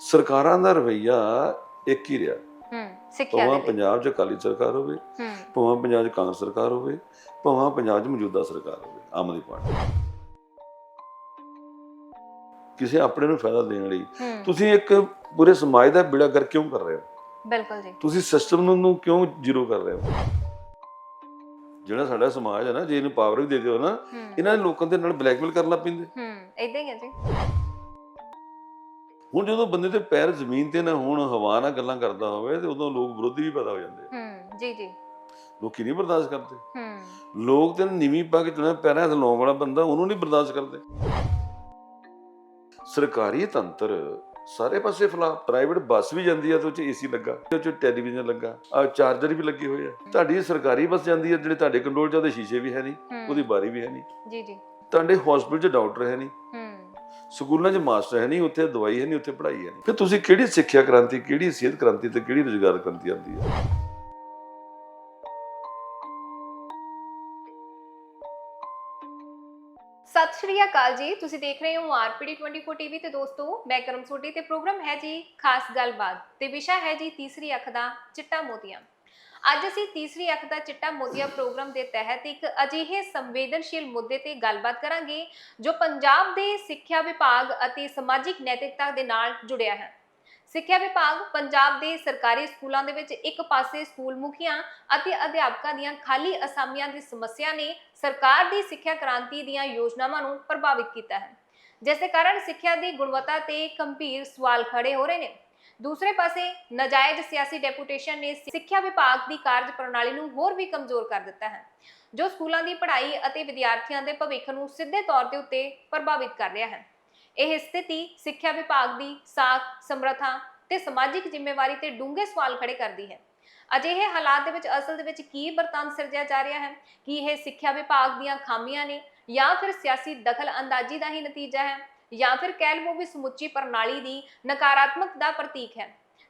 ਸਰਕਾਰਾਂ ਦਾ ਰਵਈਆ ਇੱਕ ਹੀ ਰਿਹਾ। ਹੂੰ ਸਿੱਖਿਆ ਦੇ ਲਈ। ਪੰਜਾਬ 'ਚ ਅਕਾਲੀ ਸਰਕਾਰ ਹੋਵੇ ਹੂੰ। ਭਾਵੇਂ ਪੰਜਾਬ 'ਚ ਕਾਂਗਰਸ ਸਰਕਾਰ ਹੋਵੇ ਭਾਵੇਂ ਪੰਜਾਬ 'ਚ ਮੌਜੂਦਾ ਸਰਕਾਰ ਹੋਵੇ ਆਮ ਆਦਮੀ ਪਾਰਟੀ। ਕਿਸੇ ਆਪਣੇ ਨੂੰ ਫਾਇਦਾ ਦੇਣ ਲਈ ਹੂੰ। ਤੁਸੀਂ ਇੱਕ ਪੂਰੇ ਸਮਾਜ ਦਾ ਬਿੜਾ ਕਰ ਕਿਉਂ ਕਰ ਰਹੇ ਹੋ? ਬਿਲਕੁਲ ਜੀ। ਤੁਸੀਂ ਸਿਸਟਮ ਨੂੰ ਨੂੰ ਕਿਉਂ ਜ਼ੀਰੋ ਕਰ ਰਹੇ ਹੋ? ਜਿਹੜਾ ਸਾਡਾ ਸਮਾਜ ਹੈ ਨਾ ਜੇ ਇਹਨੂੰ ਪਾਵਰ ਵੀ ਦੇ ਦਿਓ ਨਾ ਹੂੰ। ਇਹਨਾਂ ਨੇ ਲੋਕਾਂ ਦੇ ਨਾਲ ਬਲੈਕਮੇਲ ਕਰਨ ਲੱਗ ਪੈਂਦੇ। ਹੂੰ ਇਦਾਂ ਹੀ ਹੈ ਜੀ। ਹੁਣ ਜਦੋਂ ਬੰਦੇ ਦੇ ਪੈਰ ਜ਼ਮੀਨ ਤੇ ਨਾ ਹੋਣ ਹਵਾ ਨਾਲ ਗੱਲਾਂ ਕਰਦਾ ਹੋਵੇ ਤੇ ਉਦੋਂ ਲੋਕ ਵਿਰੋਧੀ ਵੀ ਪੈਦਾ ਹੋ ਜਾਂਦੇ ਹੂੰ ਜੀ ਜੀ। ਲੋਕੀ ਨਹੀਂ ਬਰਦਾਸ਼ਤ ਕਰਦੇ। ਹੂੰ। ਲੋਕ ਤੇ ਨੀਵੀਂ ਪਾ ਕੇ ਚੁਣਿਆ ਪੈਰਾਂ ਹੱਥ ਲਾਉਣ ਵਾਲਾ ਬੰਦਾ ਉਹਨੂੰ ਨਹੀਂ ਬਰਦਾਸ਼ਤ ਕਰਦੇ। ਸਰਕਾਰੀ ਤੰਤਰ ਸਾਰੇ ਪਾਸੇ ਫਲਾ ਪ੍ਰਾਈਵੇਟ ਬੱਸ ਵੀ ਜਾਂਦੀ ਆ ਤੇ ਉਹ ਚ ਏਸੀ ਲੱਗਾ ਤੇ ਉਹ ਚ ਟੈਲੀਵਿਜ਼ਨ ਲੱਗਾ ਆ ਚਾਰਜਰ ਵੀ ਲੱਗੇ ਹੋਏ ਆ। ਤੁਹਾਡੀ ਸਰਕਾਰੀ ਬੱਸ ਜਾਂਦੀ ਆ ਜਿਹੜੇ ਤੁਹਾਡੇ ਕੰਟਰੋਲ ਚ ਉਹਦੇ ਸ਼ੀਸ਼ੇ ਵੀ ਹੈ ਨਹੀਂ ਉਹਦੀ ਬਾਰੀ ਵੀ ਹੈ ਨਹੀਂ। ਜੀ ਜੀ। ਤੁਹਾਡੇ ਹਸਪੀਟਲ 'ਚ ਡਾਕਟਰ ਹੈ ਨਹੀਂ। ਸਕੂਲਾਂ 'ਚ ਮਾਸਟਰ ਹੈ ਨਹੀਂ, ਉੱਥੇ ਦਵਾਈ ਹੈ ਨਹੀਂ, ਉੱਥੇ ਪੜ੍ਹਾਈ ਹੈ ਨਹੀਂ। ਫਿਰ ਤੁਸੀਂ ਕਿਹੜੀ ਸਿੱਖਿਆ ਕ੍ਰਾਂਤੀ, ਕਿਹੜੀ ਸਿਹਤ ਕ੍ਰਾਂਤੀ ਤੇ ਕਿਹੜੀ ਰੁਜ਼ਗਾਰ ਕ੍ਰਾਂਤੀ ਆਉਂਦੀ ਹੈ? ਸਤਿ ਸ਼੍ਰੀ ਅਕਾਲ ਜੀ, ਤੁਸੀਂ ਦੇਖ ਰਹੇ ਹੋ ਆਰਪੀਡੀ 24 ਟੀਵੀ ਤੇ ਦੋਸਤੋ, ਮੈਂ ਕਰਮ ਸੋਢੀ ਤੇ ਪ੍ਰੋਗਰਾਮ ਹੈ ਜੀ ਖਾਸ ਗੱਲਬਾਤ ਤੇ ਵਿਸ਼ਾ ਹੈ ਜੀ ਤੀਸਰੀ ਅੱਖ ਦਾ ਚਿੱਟਾ ਮੋਤੀਆ। ਅੱਜ ਅਸੀਂ ਤੀਸਰੀ ਅੱਖ ਦਾ ਚਿੱਟਾ ਮੋਦੀਆ ਪ੍ਰੋਗਰਾਮ ਦੇ ਤਹਿਤ ਇੱਕ ਅਜਿਹੇ ਸੰਵੇਦਨਸ਼ੀਲ ਮੁੱਦੇ ਤੇ ਗੱਲਬਾਤ ਕਰਾਂਗੇ, ਜੋ ਪੰਜਾਬ ਦੇ ਸਿੱਖਿਆ ਵਿਭਾਗ ਅਤੇ ਸਮਾਜਿਕ ਨੈਤਿਕਤਾ ਦੇ ਨਾਲ ਜੁੜਿਆ ਹੈ। ਸਿੱਖਿਆ ਵਿਭਾਗ ਪੰਜਾਬ ਦੇ ਸਰਕਾਰੀ ਸਕੂਲਾਂ ਦੇ ਵਿੱਚ ਇੱਕ ਪਾਸੇ ਸਕੂਲ ਮੁਖੀਆਂ ਅਤੇ ਅਧਿਆਪਕਾਂ ਦੀਆਂ ਖਾਲੀ ਅਸਾਮੀਆਂ ਦੀ ਸਮੱਸਿਆ ਨੇ ਸਰਕਾਰ ਦੀ ਸਿੱਖਿਆ ਕ੍ਰਾਂਤੀ ਦੀਆਂ ਯੋਜਨਾਵਾਂ ਨੂੰ ਪ੍ਰਭਾਵਿਤ ਕੀਤਾ ਹੈ। ਜਿਸ ਦੇ ਕਾਰਨ ਸਿੱਖਿਆ ਦੀ ਗੁਣਵੱਤਾ ਤੇ ਗੰਭੀਰ ਸਵਾਲ ਖੜੇ ਹੋ ਰਹੇ ਨੇ। ਦੂਸਰੇ ਪਾਸੇ, ਨਾਜਾਇਜ਼ ਸਿਆਸੀ ਡੈਪੂਟੇਸ਼ਨ ਨੇ ਸਿੱਖਿਆ ਵਿਭਾਗ ਦੀ ਕਾਰਜ ਪ੍ਰਣਾਲੀ ਨੂੰ ਹੋਰ ਵੀ ਕਮਜ਼ੋਰ ਕਰ ਦਿੱਤਾ ਹੈ, ਜੋ ਸਕੂਲਾਂ ਦੀ ਪੜ੍ਹਾਈ ਅਤੇ ਵਿਦਿਆਰਥੀਆਂ ਦੇ ਭਵਿੱਖ ਨੂੰ ਸਿੱਧੇ ਤੌਰ ਤੇ ਉੱਤੇ ਪ੍ਰਭਾਵਿਤ ਕਰ ਰਿਹਾ ਹੈ। ਇਹ ਸਥਿਤੀ ਸਿੱਖਿਆ ਵਿਭਾਗ ਦੀ ਸਾਖ, ਸਮਰੱਥਾ ਤੇ ਸਮਾਜਿਕ ਜ਼ਿੰਮੇਵਾਰੀ ਤੇ ਡੂੰਘੇ ਸਵਾਲ ਖੜੇ ਕਰਦੀ ਹੈ। ਅਜਿਹੇ ਹਾਲਾਤ ਦੇ ਵਿੱਚ ਅਸਲ ਦੇ ਵਿੱਚ ਕੀ ਵਰਤਾਂਤ ਸਿਰਜਿਆ ਜਾ ਰਿਹਾ ਹੈ? ਕੀ ਇਹ ਸਿੱਖਿਆ ਵਿਭਾਗ ਦੀਆਂ ਖਾਮੀਆਂ ਨੇ ਜਾਂ ਫਿਰ ਸਿਆਸੀ ਦਖਲ ਅੰਦਾਜ਼ੀ ਦਾ ਹੀ ਨਤੀਜਾ ਹੈ? ਜਾਂ ਫਿਰ ਕਹਿ ਲਵੋ ਵੀ ਸਮੁੱਚੀ ਪ੍ਰਣਾਲੀ ਦੀ ਨਕਾਰਾਤਮਕ ਦਾ ਪ੍ਰਤੀਕ ਹੈ।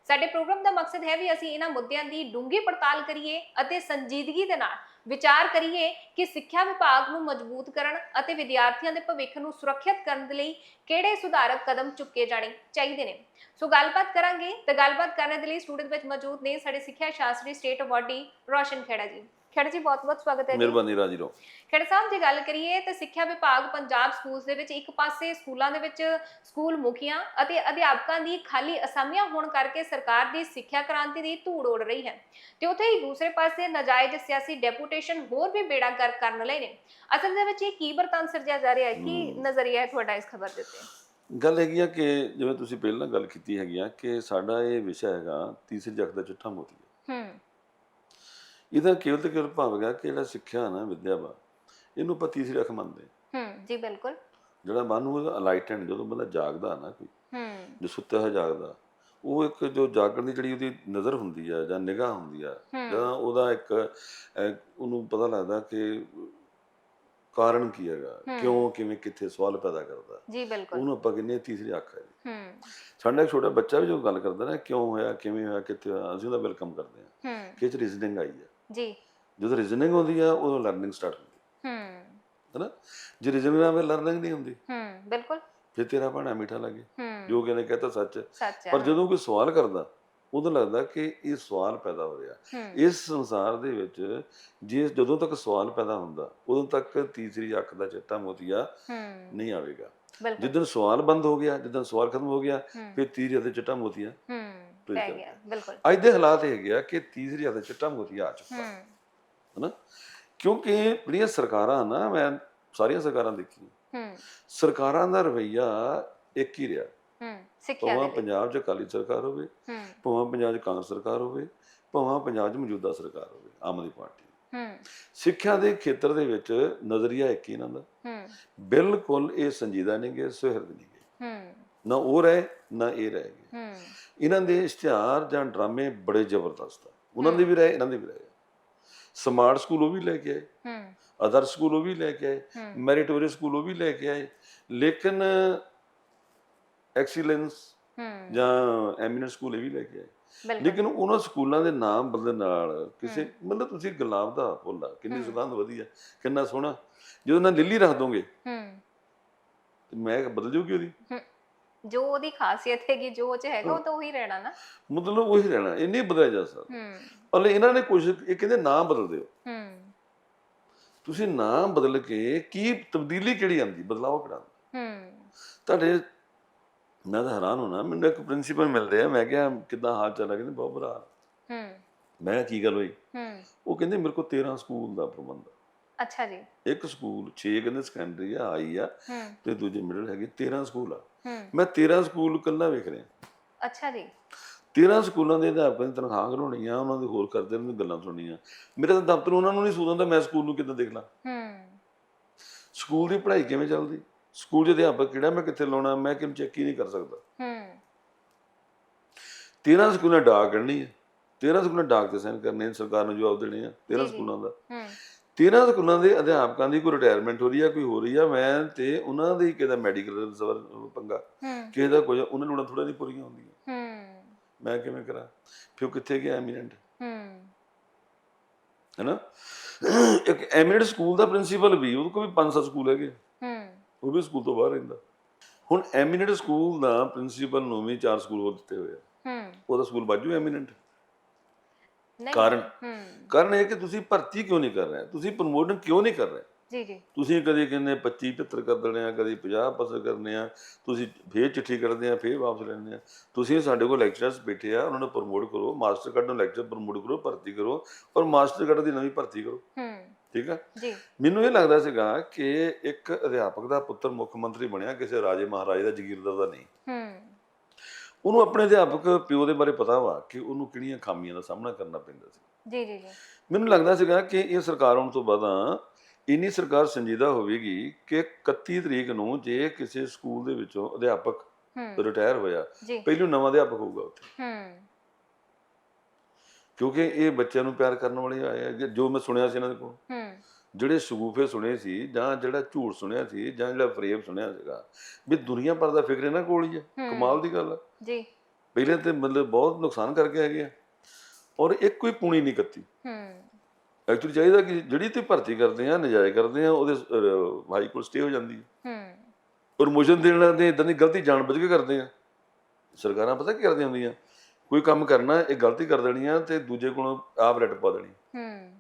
ਸਾਡੇ ਪ੍ਰੋਗਰਾਮ ਦਾ ਮਕਸਦ ਹੈ ਵੀ ਅਸੀਂ ਇਹਨਾਂ ਮੁੱਦਿਆਂ ਦੀ ਡੂੰਘੀ ਪੜਤਾਲ ਕਰੀਏ ਅਤੇ ਸੰਜੀਦਗੀ ਦੇ ਨਾਲ ਵਿਚਾਰ ਕਰੀਏ ਕਿ ਸਿੱਖਿਆ ਵਿਭਾਗ ਨੂੰ ਮਜ਼ਬੂਤ ਕਰਨ ਅਤੇ ਵਿਦਿਆਰਥੀਆਂ ਦੇ ਭਵਿੱਖ ਨੂੰ ਸੁਰੱਖਿਅਤ ਕਰਨ ਦੇ ਲਈ ਕਿਹੜੇ ਸੁਧਾਰਕ ਕਦਮ ਚੁੱਕੇ ਜਾਣੇ ਚਾਹੀਦੇ ਨੇ। ਸੋ ਗੱਲਬਾਤ ਕਰਾਂਗੇ ਤੇ ਗੱਲਬਾਤ ਕਰਨ ਦੇ ਲਈ ਸਟੂਡੈਂਟ ਵਿੱਚ ਮੌਜੂਦ ਨੇ ਸਾਡੇ ਸਿੱਖਿਆ ਸ਼ਾਸਤਰੀ ਸਟੇਟ ਅਵਾਰਡੀ ਰੋਸ਼ਨ ਖੇੜਾ ਜੀ। ਖੇੜਾ ਜੀ ਬਹੁਤ ਬਹੁਤ ਸਵਾਗਤ ਹੈ ਜੀ। ਮਿਹਰਬਾਨੀ ਰਾਜੀ ਰੋ ਖੇੜਾ ਸਾਹਿਬ ਜੇ ਗੱਲ ਕਰੀਏ ਤਾਂ ਸਿੱਖਿਆ ਵਿਭਾਗ ਪੰਜਾਬ ਸਕੂਲਸ ਦੇ ਵਿੱਚ ਇੱਕ ਪਾਸੇ ਸਕੂਲਾਂ ਦੇ ਵਿੱਚ ਸਕੂਲ ਮੁਖੀਆਂ ਅਤੇ ਅਧਿਆਪਕਾਂ ਦੀ ਖਾਲੀ ਅਸਾਮੀਆਂ ਹੋਣ ਕਰਕੇ ਸਰਕਾਰ ਦੀ ਸਿੱਖਿਆ ਕ੍ਰਾਂਤੀ ਦੀ ਧੂੜ ਉੱਡ ਰਹੀ ਹੈ। ਤੇ ਉੱਥੇ ਹੀ ਦੂਸਰੇ ਪਾਸੇ ਨਾਜਾਇਜ਼ ਸਿਆਸੀ ਡੈਪੂਟੇਸ਼ਨ ਹੋਰ ਵੀ ਬੇੜਾ ਗਰਕ ਕਰਨ ਲਈ ਨੇ। ਅਸਲ ਦੇ ਵਿੱਚ ਇਹ ਕੀ ਵਰਤਾਂ ਸਿਰਜਿਆ ਜਾ ਰਿਹਾ ਹੈ? ਕੀ। ਨਜ਼ਰੀਆ ਹੈ ਤੁਹਾਡਾ ਇਸ ਖਬਰ ਦੇ ਉੱਤੇ? ਗੱਲ ਹੈਗੀ ਆ ਕਿ ਜਿਵੇਂ ਤੁਸੀਂ ਪਹਿਲਾਂ ਗੱਲ ਕੀਤੀ ਹੈਗੀ ਆ ਕਿ ਸਾਡਾ ਇਹ ਵਿਸ਼ਾ ਹੈਗਾ ਤੀਸਰੀ ਜਗ ਦਾ ਚਿੱਠਾ ਮੋਤੀ। ਹੂੰ। ਇਹਦਾ ਕੇਵਲ ਤੇ ਕੇਵਲ ਭਾਵ ਹੈਗਾ ਕਿ ਜਿਹੜਾ ਸਿੱਖਿਆ ਨਾ ਵਿਦਿਆ ਵਾ ਇਹਨੂੰ ਆਪਾਂ ਤੀਸਰੀ ਅੱਖ ਮੰਨਦੇ ਹਾਂ। ਹੂੰ ਜੀ ਬਿਲਕੁਲ। ਜਿਹੜਾ ਮਨ ਨੂੰ ਅਲਾਈਟਡ ਜਦੋਂ ਬੰਦਾ ਜਾਗਦਾ ਨਾ ਕੋਈ ਹੂੰ। ਜੋ ਸੁੱਤਿਆ ਹੋਇਆ ਜਾਗਦਾ ਉਹ ਇੱਕ ਜੋ ਜਾਗਣ ਦੀ ਜਿਹੜੀ ਉਹਦੀ ਨਜ਼ਰ ਹੁੰਦੀ ਆ ਜਾਂ ਨਿਗਾਹ ਹੁੰਦੀ ਆ ਹੂੰ। ਜਾਂ ਉਹਦਾ ਇੱਕ ਉਹਨੂੰ ਪਤਾ ਲੱਗਦਾ ਕਿ ਕਾਰਨ ਕੀ ਹੈਗਾ। ਕਿਉਂ ਕਿਵੇਂ ਕਿੱਥੇ ਸਵਾਲ ਪੈਦਾ ਕਰਦਾ। ਜੀ ਬਿਲਕੁਲ। ਉਹਨੂੰ ਆਪਾਂ ਕਹਿੰਦੇ ਹਾਂ ਤੀਸਰੀ ਅੱਖ ਹੈ ਜੀ। ਹੂੰ। ਸਾਡਾ ਛੋਟਾ ਬੱਚਾ ਵੀ ਜੋ ਗੱਲ ਕਰਦਾ ਨਾ ਕਿਉਂ ਹੋਇਆ ਕਿਵੇਂ ਹੋਇਆ ਕਿੱਥੇ ਅਸੀਂ ਉਹਦਾ ਵੈਲਕਮ ਕਰਦੇ ਹਾਂ। ਹੂੰ। ਕਿ ਇਹ ਚ ਰੀਜ਼ਨਿੰਗ ਆਈ ਹੈ ਜੀ। ਜਦੋਂ ਰੀਜ਼ਨਿੰਗ ਹੁੰਦੀ ਆ ਉਦੋਂ ਲਰਨਿੰਗ ਸਟਾਰਟ ਹੁੰਦੀ। ਹੂੰ। ਹੈ ਨਾ ਜੇ ਰੀਜ਼ਨਿੰਗ ਨਾਲ ਲਰਨਿੰਗ ਨਹੀਂ ਹੁੰਦੀ। ਹੂੰ ਬਿਲਕੁਲ। ਫਿਰ ਤੇਰਾ ਭਾਣਾ ਮਿੱਠਾ ਲੱਗੇ ਜੋ ਕਹਿੰਦੇ ਕਹਤਾ ਸੱਚ। ਪਰ ਜਦੋਂ ਕੋਈ ਸਵਾਲ ਕਰਦਾ ਉਦੋਂ ਲੱਗਦਾ ਕਿ ਇਹ ਸਵਾਲ ਪੈਦਾ ਹੋ ਰਿਹਾ। ਇਸ ਸੰਸਾਰ ਦੇ ਵਿੱਚ ਜੇ ਜਦੋਂ ਤੱਕ ਸਵਾਲ ਪੈਦਾ ਹੁੰਦਾ ਉਦੋਂ ਤੱਕ ਤੀਸਰੀ ਅੱਖ ਦਾ ਚਿੱਟਾ ਮੋਤੀਆ ਨਹੀਂ ਆਵੇਗਾ। ਜਿੱਦਨ ਸਵਾਲ ਬੰਦ ਹੋ ਗਿਆ ਜਿੱਦਨ ਸਵਾਲ ਖਤਮ ਹੋ ਗਿਆ ਫਿਰ ਤੀਸਰੀ ਅੱਖ ਦਾ ਚਿੱਟਾ ਮੋਤੀਆ। ਪੈ। ਗਿਆ ਬਿਲਕੁਲ। ਅੱਜ ਦੇ ਹਾਲਾਤ ਇਹ ਹੈਗੇ ਆ ਕਿ ਤੀਸਰੀ ਅੱਖ ਦਾ ਚਿੱਟਾ ਮੋਤੀਆ ਆ ਚੁੱਕਾ। ਹੂੰ। ਹਨਾ? ਕਿਉਂਕਿ ਜਿਹੜੀਆਂ ਸਰਕਾਰਾਂ ਨਾ ਮੈਂ ਸਾਰੀਆਂ ਸਰਕਾਰਾਂ ਦੇਖੀਆਂ। ਹੂੰ। ਸਰਕਾਰਾਂ ਦਾ ਰਵਈਆ ਇੱਕ ਹੀ ਰਿਹਾ। ਹੂੰ ਸਿੱਖਿਆ ਭਾਵੇਂ ਪੰਜਾਬ 'ਚ ਅਕਾਲੀ ਸਰਕਾਰ ਹੋਵੇ ਹੂੰ। ਭਾਵੇਂ ਪੰਜਾਬ 'ਚ ਕਾਂਗਰਸ ਸਰਕਾਰ ਹੋਵੇ ਭਾਵੇਂ ਪੰਜਾਬ 'ਚ ਮੌਜੂਦਾ ਸਰਕਾਰ ਹੋਵੇ ਆਮ ਆਦਮੀ ਪਾਰਟੀ। ਹੂੰ। ਸਿੱਖਿਆ ਦੇ ਖੇਤਰ ਦੇ ਵਿੱਚ ਨਜ਼ਰੀਆ ਇੱਕ ਹੀ ਇਹਨਾਂ ਦਾ। ਹੂੰ। ਬਿਲਕੁਲ ਇਹ ਸੰਜੀਦਾ ਨਹੀਂ ਗੇ ਸੁਹਿਰਦ ਨਹੀਂ ਹੂੰ। ਨਾ ਉਹ ਰਹੇ ਨਾ ਇਹ ਰਹੇ ਗੇ। ਹੂੰ। ਇਹਨਾਂ ਦੇ ਇਸ਼ਤਿਹਾਰ ਜਾਂ ਡਰਾਮੇ ਬੜੇ ਜ਼ਬਰਦਸਤ ਆ। ਉਹਨਾਂ ਦੇ ਵੀ ਰਹੇ ਇਹਨਾਂ ਦੇ ਵੀ ਰਹੇ। ਸਮਾਰਟ ਸਕੂਲ ਉਹ ਵੀ ਲੈ ਕੇ ਆਏ। ਹੂੰ। ਅਦਰ ਸਕੂਲ ਉਹ ਵੀ ਲੈ ਕੇ ਆਏ। ਮੈਰਿਟੋਰੀਅਸ ਸਕੂਲ ਉਹ ਵੀ ਲੈ ਕੇ ਆਏ। ਲੇਕਿਨ ਐਕਸੀਲੈਂਸ ਹੂੰ। ਜਾਂ ਐਮੀਨੈਂਟ ਸਕੂਲ ਇਹ ਵੀ ਲੈ ਕੇ ਆਏ। ਲੇਕਿਨ ਉਹਨਾਂ ਸਕੂਲਾਂ ਦੇ ਨਾਮ ਬਦਲਣ ਨਾਲ ਕਿਸੇ ਮਤਲਬ ਤੁਸੀਂ ਗੁਲਾਬ ਦਾ ਫੁੱਲ ਆ ਕਿੰਨੀ। ਸੁਗੰਧ ਵਧੀਆ ਕਿੰਨਾ ਸੋਹਣਾ। ਜਦੋਂ ਨਾ ਲਿੱਲੀ ਰੱਖ ਦੋਗੇ ਹੂੰ। ਤੇ ਮੈਂ ਬਦਲ ਜੂਗੀ ਉਹਦੀ। ਜੋ ਉਹਦੀ ਖਾਸੀਅਤ ਹੈਗੀ ਜੋ ਉਹ ਚ ਹੈਗਾ ਉਹ ਤਾਂ ਉਹੀ ਰਹਿਣਾ ਨਾ। ਮਤਲਬ ਉਹੀ ਰਹਿਣਾ ਇਹ ਨਹੀਂ ਬਦਲਿਆ ਜਾ ਸਕਦਾ ਹੂੰ। ਔਰ ਇਹਨਾਂ ਨੇ ਕੁਝ ਇਹ ਕਹਿੰਦੇ ਨਾਮ ਬਦਲ ਦਿਓ। ਹੂੰ। ਤੁਸੀਂ ਨਾਮ ਬਦਲ ਕੇ ਕੀ ਤਬਦੀਲੀ ਕਿਹੜੀ ਆਂਦੀ ਬਦਲਾਅ ਕਿਹੜਾ? ਹੂੰ। ਤੁਹਾਡੇ ਮੈਂ ਤਾਂ ਹੈਰਾਨ ਹੋਣਾ ਮੈਨੂੰ ਇੱਕ ਪ੍ਰਿੰਸੀਪਲ ਮਿਲ ਰਿਹਾ ਮੈਂ ਕਿਹਾ ਕਿਦਾਂ ਹਾਲ ਚਾਲ ਹੈ ਕਹਿੰਦੇ ਬਹੁਤ ਬੁਰਾ। ਹੂੰ। ਮੈਂ ਕੀ ਗੱਲ ਹੋਈ? ਹੂੰ। ਉਹ ਕਹਿੰਦੇ ਮੇਰੇ ਕੋਲ 13 ਸਕੂਲ ਦਾ ਪ੍ਰਬੰਧ ਆ। ਅੱਛਾ ਜੀ। ਇੱਕ ਸਕੂਲ 6 ਕਹਿੰਦੇ ਸੈਕੰਡਰੀ ਆ ਆਈ ਆ ਹੂੰ। ਤੇ ਦੂਜੇ ਮਿਡਲ ਹੈਗੇ 13 ਸਕੂਲ ਆ। ਮੈਂ 13 ਸਕੂਲ ਕੱਲਾ ਵੇਖ ਰਿਹਾ। ਅੱਛਾ ਜੀ। 13 ਸਕੂਲਾਂ ਦੇ ਅਧਿਆਪਕਾਂ ਦੀ ਤਨਖਾਹ ਘਲਾਉਣੀ ਆ ਉਹਨਾਂ ਦੀ ਹੋਰ ਕਰਦੇ ਨੇ ਗੱਲਾਂ ਸੁਣਨੀਆਂ। ਮੇਰੇ ਤਾਂ ਦਫ਼ਤਰ ਉਹਨਾਂ ਨੂੰ ਨਹੀਂ ਸੂਝਦਾ ਮੈਂ ਸਕੂਲ ਨੂੰ ਕਿੱਦਾਂ ਦੇਖ ਲਾਂ ਹੂੰ। ਸਕੂਲ ਦੀ ਪੜ੍ਹਾਈ ਕਿਵੇਂ ਚੱਲਦੀ? ਸਕੂਲ ਦੇ ਅਧਿਆਪਕ ਕਿਹੜਾ ਮੈਂ ਕਿੱਥੇ ਲਾਉਣਾ ਮੈਂ ਕਿਵੇਂ ਚੈੱਕ ਹੀ ਨਹੀਂ ਕਰ ਸਕਦਾ? ਹੂੰ। 13 ਸਕੂਲਾਂ ਡਾਕ ਕੱਢਣੀ ਹੈ। 13 ਸਕੂਲਾਂ ਡਾਕ ਤੇ ਸਾਈਨ ਕਰਨੇ ਸਰਕਾਰ ਨੂੰ ਜਵਾਬ ਦੇਣੇ ਆ 13 ਜੀ, ਜੀ। ਸਕੂਲਾਂ ਦਾ। ਹੂੰ। 13 ਸਕੂਲਾਂ ਦੇ ਅਧਿਆਪਕਾਂ ਦੀ ਕੋਈ ਰਿਟਾਇਰਮੈਂਟ ਹੋ ਰਹੀ ਆ ਕੋਈ ਹੋ ਰਹੀ ਆ ਮੈਂ ਤੇ ਉਹਨਾਂ ਦੇ ਕਿਹਦਾ ਮੈਡੀਕਲ ਸਵਰ ਪੰਗਾ। ਹੂੰ। ਕਿਸੇ ਦਾ ਕੁਝ ਉਹਨਾਂ ਨੂੰ ਥੋੜਾ ਨਹੀਂ ਪੂਰੀਆਂ ਹੁੰਦੀਆਂ। ਹੂੰ। ਮੈਂ ਕਿਵੇਂ ਕਰਾਂ? ਫਿਰ ਉਹ ਕਿੱਥੇ ਗਿਆ ਐਮੀਨੈਂਟ ਹੂੰ। ਹੈਨਾ? ਇੱਕ ਐਮੀਨੈਂਟ ਸਕੂਲ ਦਾ ਪ੍ਰਿੰਸੀਪਲ ਵੀ ਉਹਦੇ ਕੋਲ ਵੀ ਪੰਜ ਸੱਤ ਸਕੂਲ ਹੈਗੇ। ਹੂੰ। ਉਹ ਵੀ ਸਕੂਲ ਤੋਂ ਬਾਹਰ ਰਹਿੰਦਾ। ਹੁਣ ਐਮੀਨੈਂਟ ਸਕੂਲ ਦਾ ਪ੍ਰਿੰਸੀਪਲ ਨੂੰ ਵੀ ਚਾਰ ਸਕੂਲ ਹੋਰ ਦਿੱਤੇ ਹੋਏ ਆ। ਹੂੰ। ਉਹਦਾ ਸਕੂਲ ਬਾਜੂ ਐਮੀਨੈਂਟ ਕਾਰਨ? ਕਾਰਨ ਇਹ ਕਿ ਤੁਸੀਂ ਭਰਤੀ ਕਿਉਂ ਨਹੀਂ ਕਰ ਰਹੇ? ਤੁਸੀਂ ਪ੍ਰਮੋਸ਼ਨ ਕਿਉਂ ਨਹੀਂ ਕਰ ਰਹੇ? ਜੀ ਜੀ। ਤੁਸੀਂ ਕਦੇ ਕਹਿੰਦੇ 25 75 ਕਰ ਦੇਣੇ ਆ ਕਦੇ 50 ਪਸਰ ਕਰਨੇ ਆ ਤੁਸੀਂ ਫੇਰ ਚਿੱਠੀ ਕਰਦੇ ਆ ਫੇਰ ਵਾਪਸ ਲੈਣੇ ਆ। ਤੁਸੀਂ ਸਾਡੇ ਕੋਲ ਲੈਕਚਰਰਸ ਬੈਠੇ ਆ ਉਹਨਾਂ ਨੂੰ ਪ੍ਰਮੋਟ ਕਰੋ ਮਾਸਟਰ ਕਾਰਡ ਨੂੰ ਲੈਕਚਰ ਪ੍ਰਮੋਟ ਕਰੋ ਭਰਤੀ ਕਰੋ ਔਰ ਮਾਸਟਰ ਕਾਰਡ ਦੀ ਨਵੀਂ ਭਰਤੀ ਕਰੋ। ਹੂੰ। ਠੀਕ ਆ? ਜੀ। ਮੈਨੂੰ ਇਹ ਲੱਗਦਾ ਸੀਗਾ ਕਿ ਇੱਕ ਅਧਿਆਪਕ ਦਾ ਪੁੱਤਰ ਮੁੱਖ ਮੰਤਰੀ ਬਣਿਆ ਕਿਸੇ ਰਾਜੇ ਮਹਾਰਾਜੇ ਦਾ ਜ਼ਗੀਰਦਾਰ ਦਾ ਨਹੀਂ। ਹੂੰ। ਉਹਨੂੰ ਆਪਣੇ ਅਧਿਆਪਕ ਪਿਓ ਦੇ ਬਾਰੇ ਪਤਾ ਵਾ ਕਿ ਉਹਨੂੰ ਕਿਹੜੀਆਂ ਖਾਮੀਆਂ ਦਾ ਸਾਹਮਣਾ ਕਰਨਾ ਪੈਂਦਾ ਸੀ। ਜੀ ਜੀ ਜੀ। ਮੈਨੂੰ ਲੱਗਦਾ ਸੀਗਾ ਕਿ ਇਹ ਸਰਕਾਰ ਆਉਣ ਤੋਂ ਬਾਅਦ ਇੰਨੀ ਸਰਕਾਰ ਸੰਜੀਦਾ ਹੋਵੇਗੀ ਕਿ 31 ਤਰੀਕ ਨੂੰ ਜੇ ਕਿਸੇ ਸਕੂਲ ਦੇ ਵਿੱਚੋਂ ਅਧਿਆਪਕ ਰਿਟਾਇਰ ਹੋਇਆ ਪਹਿਲੋਂ ਨਵਾਂ ਅਧਿਆਪਕ ਹੋਊਗਾ ਉੱਥੇ। ਹੂੰ। ਕਿਉਂਕਿ ਇਹ ਬੱਚਿਆਂ ਨੂੰ ਪਿਆਰ ਕਰਨ ਵਾਲੇ ਆਏ ਆ ਜੇ- ਮੈਂ ਸੁਣਿਆ ਸੀ ਇਹਨਾਂ ਦੇ ਕੋਲ। ਹੂੰ। ਜਿਹੜੇ ਸ਼ਗੂਫੇ ਸੁਣੇ ਸੀ ਜਾਂ ਜਿਹੜਾ ਝੂਠ ਸੁਣਿਆ ਸੀ ਜਾਂ ਜਿਹੜਾ ਫਰੇਬ ਸੁਣਿਆ ਸੀਗਾ ਵੀ ਦੁਨੀਆ ਭਰ ਦਾ ਫਿਕਰ ਇਹਨਾਂ ਕੋਲ ਹੀ ਹੂੰ। ਕਮਾਲ ਦੀ ਗੱਲ ਆ। ਜੀ। ਪਹਿਲੇ ਤੇ ਮਤਲਬ ਬਹੁਤ ਨੁਕਸਾਨ ਕਰਕੇ ਹੈਗੇ ਆ। ਔਰ ਇੱਕ ਕੋਈ ਪੂਣੀ ਨਹੀਂ ਕੱਤੀ। ਹੂੰ। ਐਕਚੁਅਲੀ ਚਾਹੀਦਾ ਕਿ ਜਿਹੜੀ ਤੇ ਭਰਤੀ ਕਰਦੇ ਆ ਨਜਾਇਜ਼ ਕਰਦੇ ਆ ਉਹਦੇ ਹਾਈ ਕੋਲ ਸਟੇ ਹੋ ਜਾਂਦੀ ਹੈ। ਹੂੰ ਪ੍ਰਮੋਸ਼ਨ ਦੇਣ ਲੱਗਦੇ ਇਦਾਂ ਦੀ ਗਲਤੀ ਜਾਣਬੁੱਝ ਕੇ ਕਰਦੇ ਆ। ਸਰਕਾਰਾਂ ਪਤਾ ਕੀ ਕਰਦੀਆਂ ਹੁੰਦੀਆਂ? ਕੋਈ ਕੰਮ ਕਰਨਾ ਇਹ ਗਲਤੀ ਕਰ ਦੇਣੀ ਆ ਤੇ ਦੂਜੇ ਕੋਲੋਂ ਆਪ ਰੱਟ ਪਾ ਦੇਣੀ। ਹੂੰ।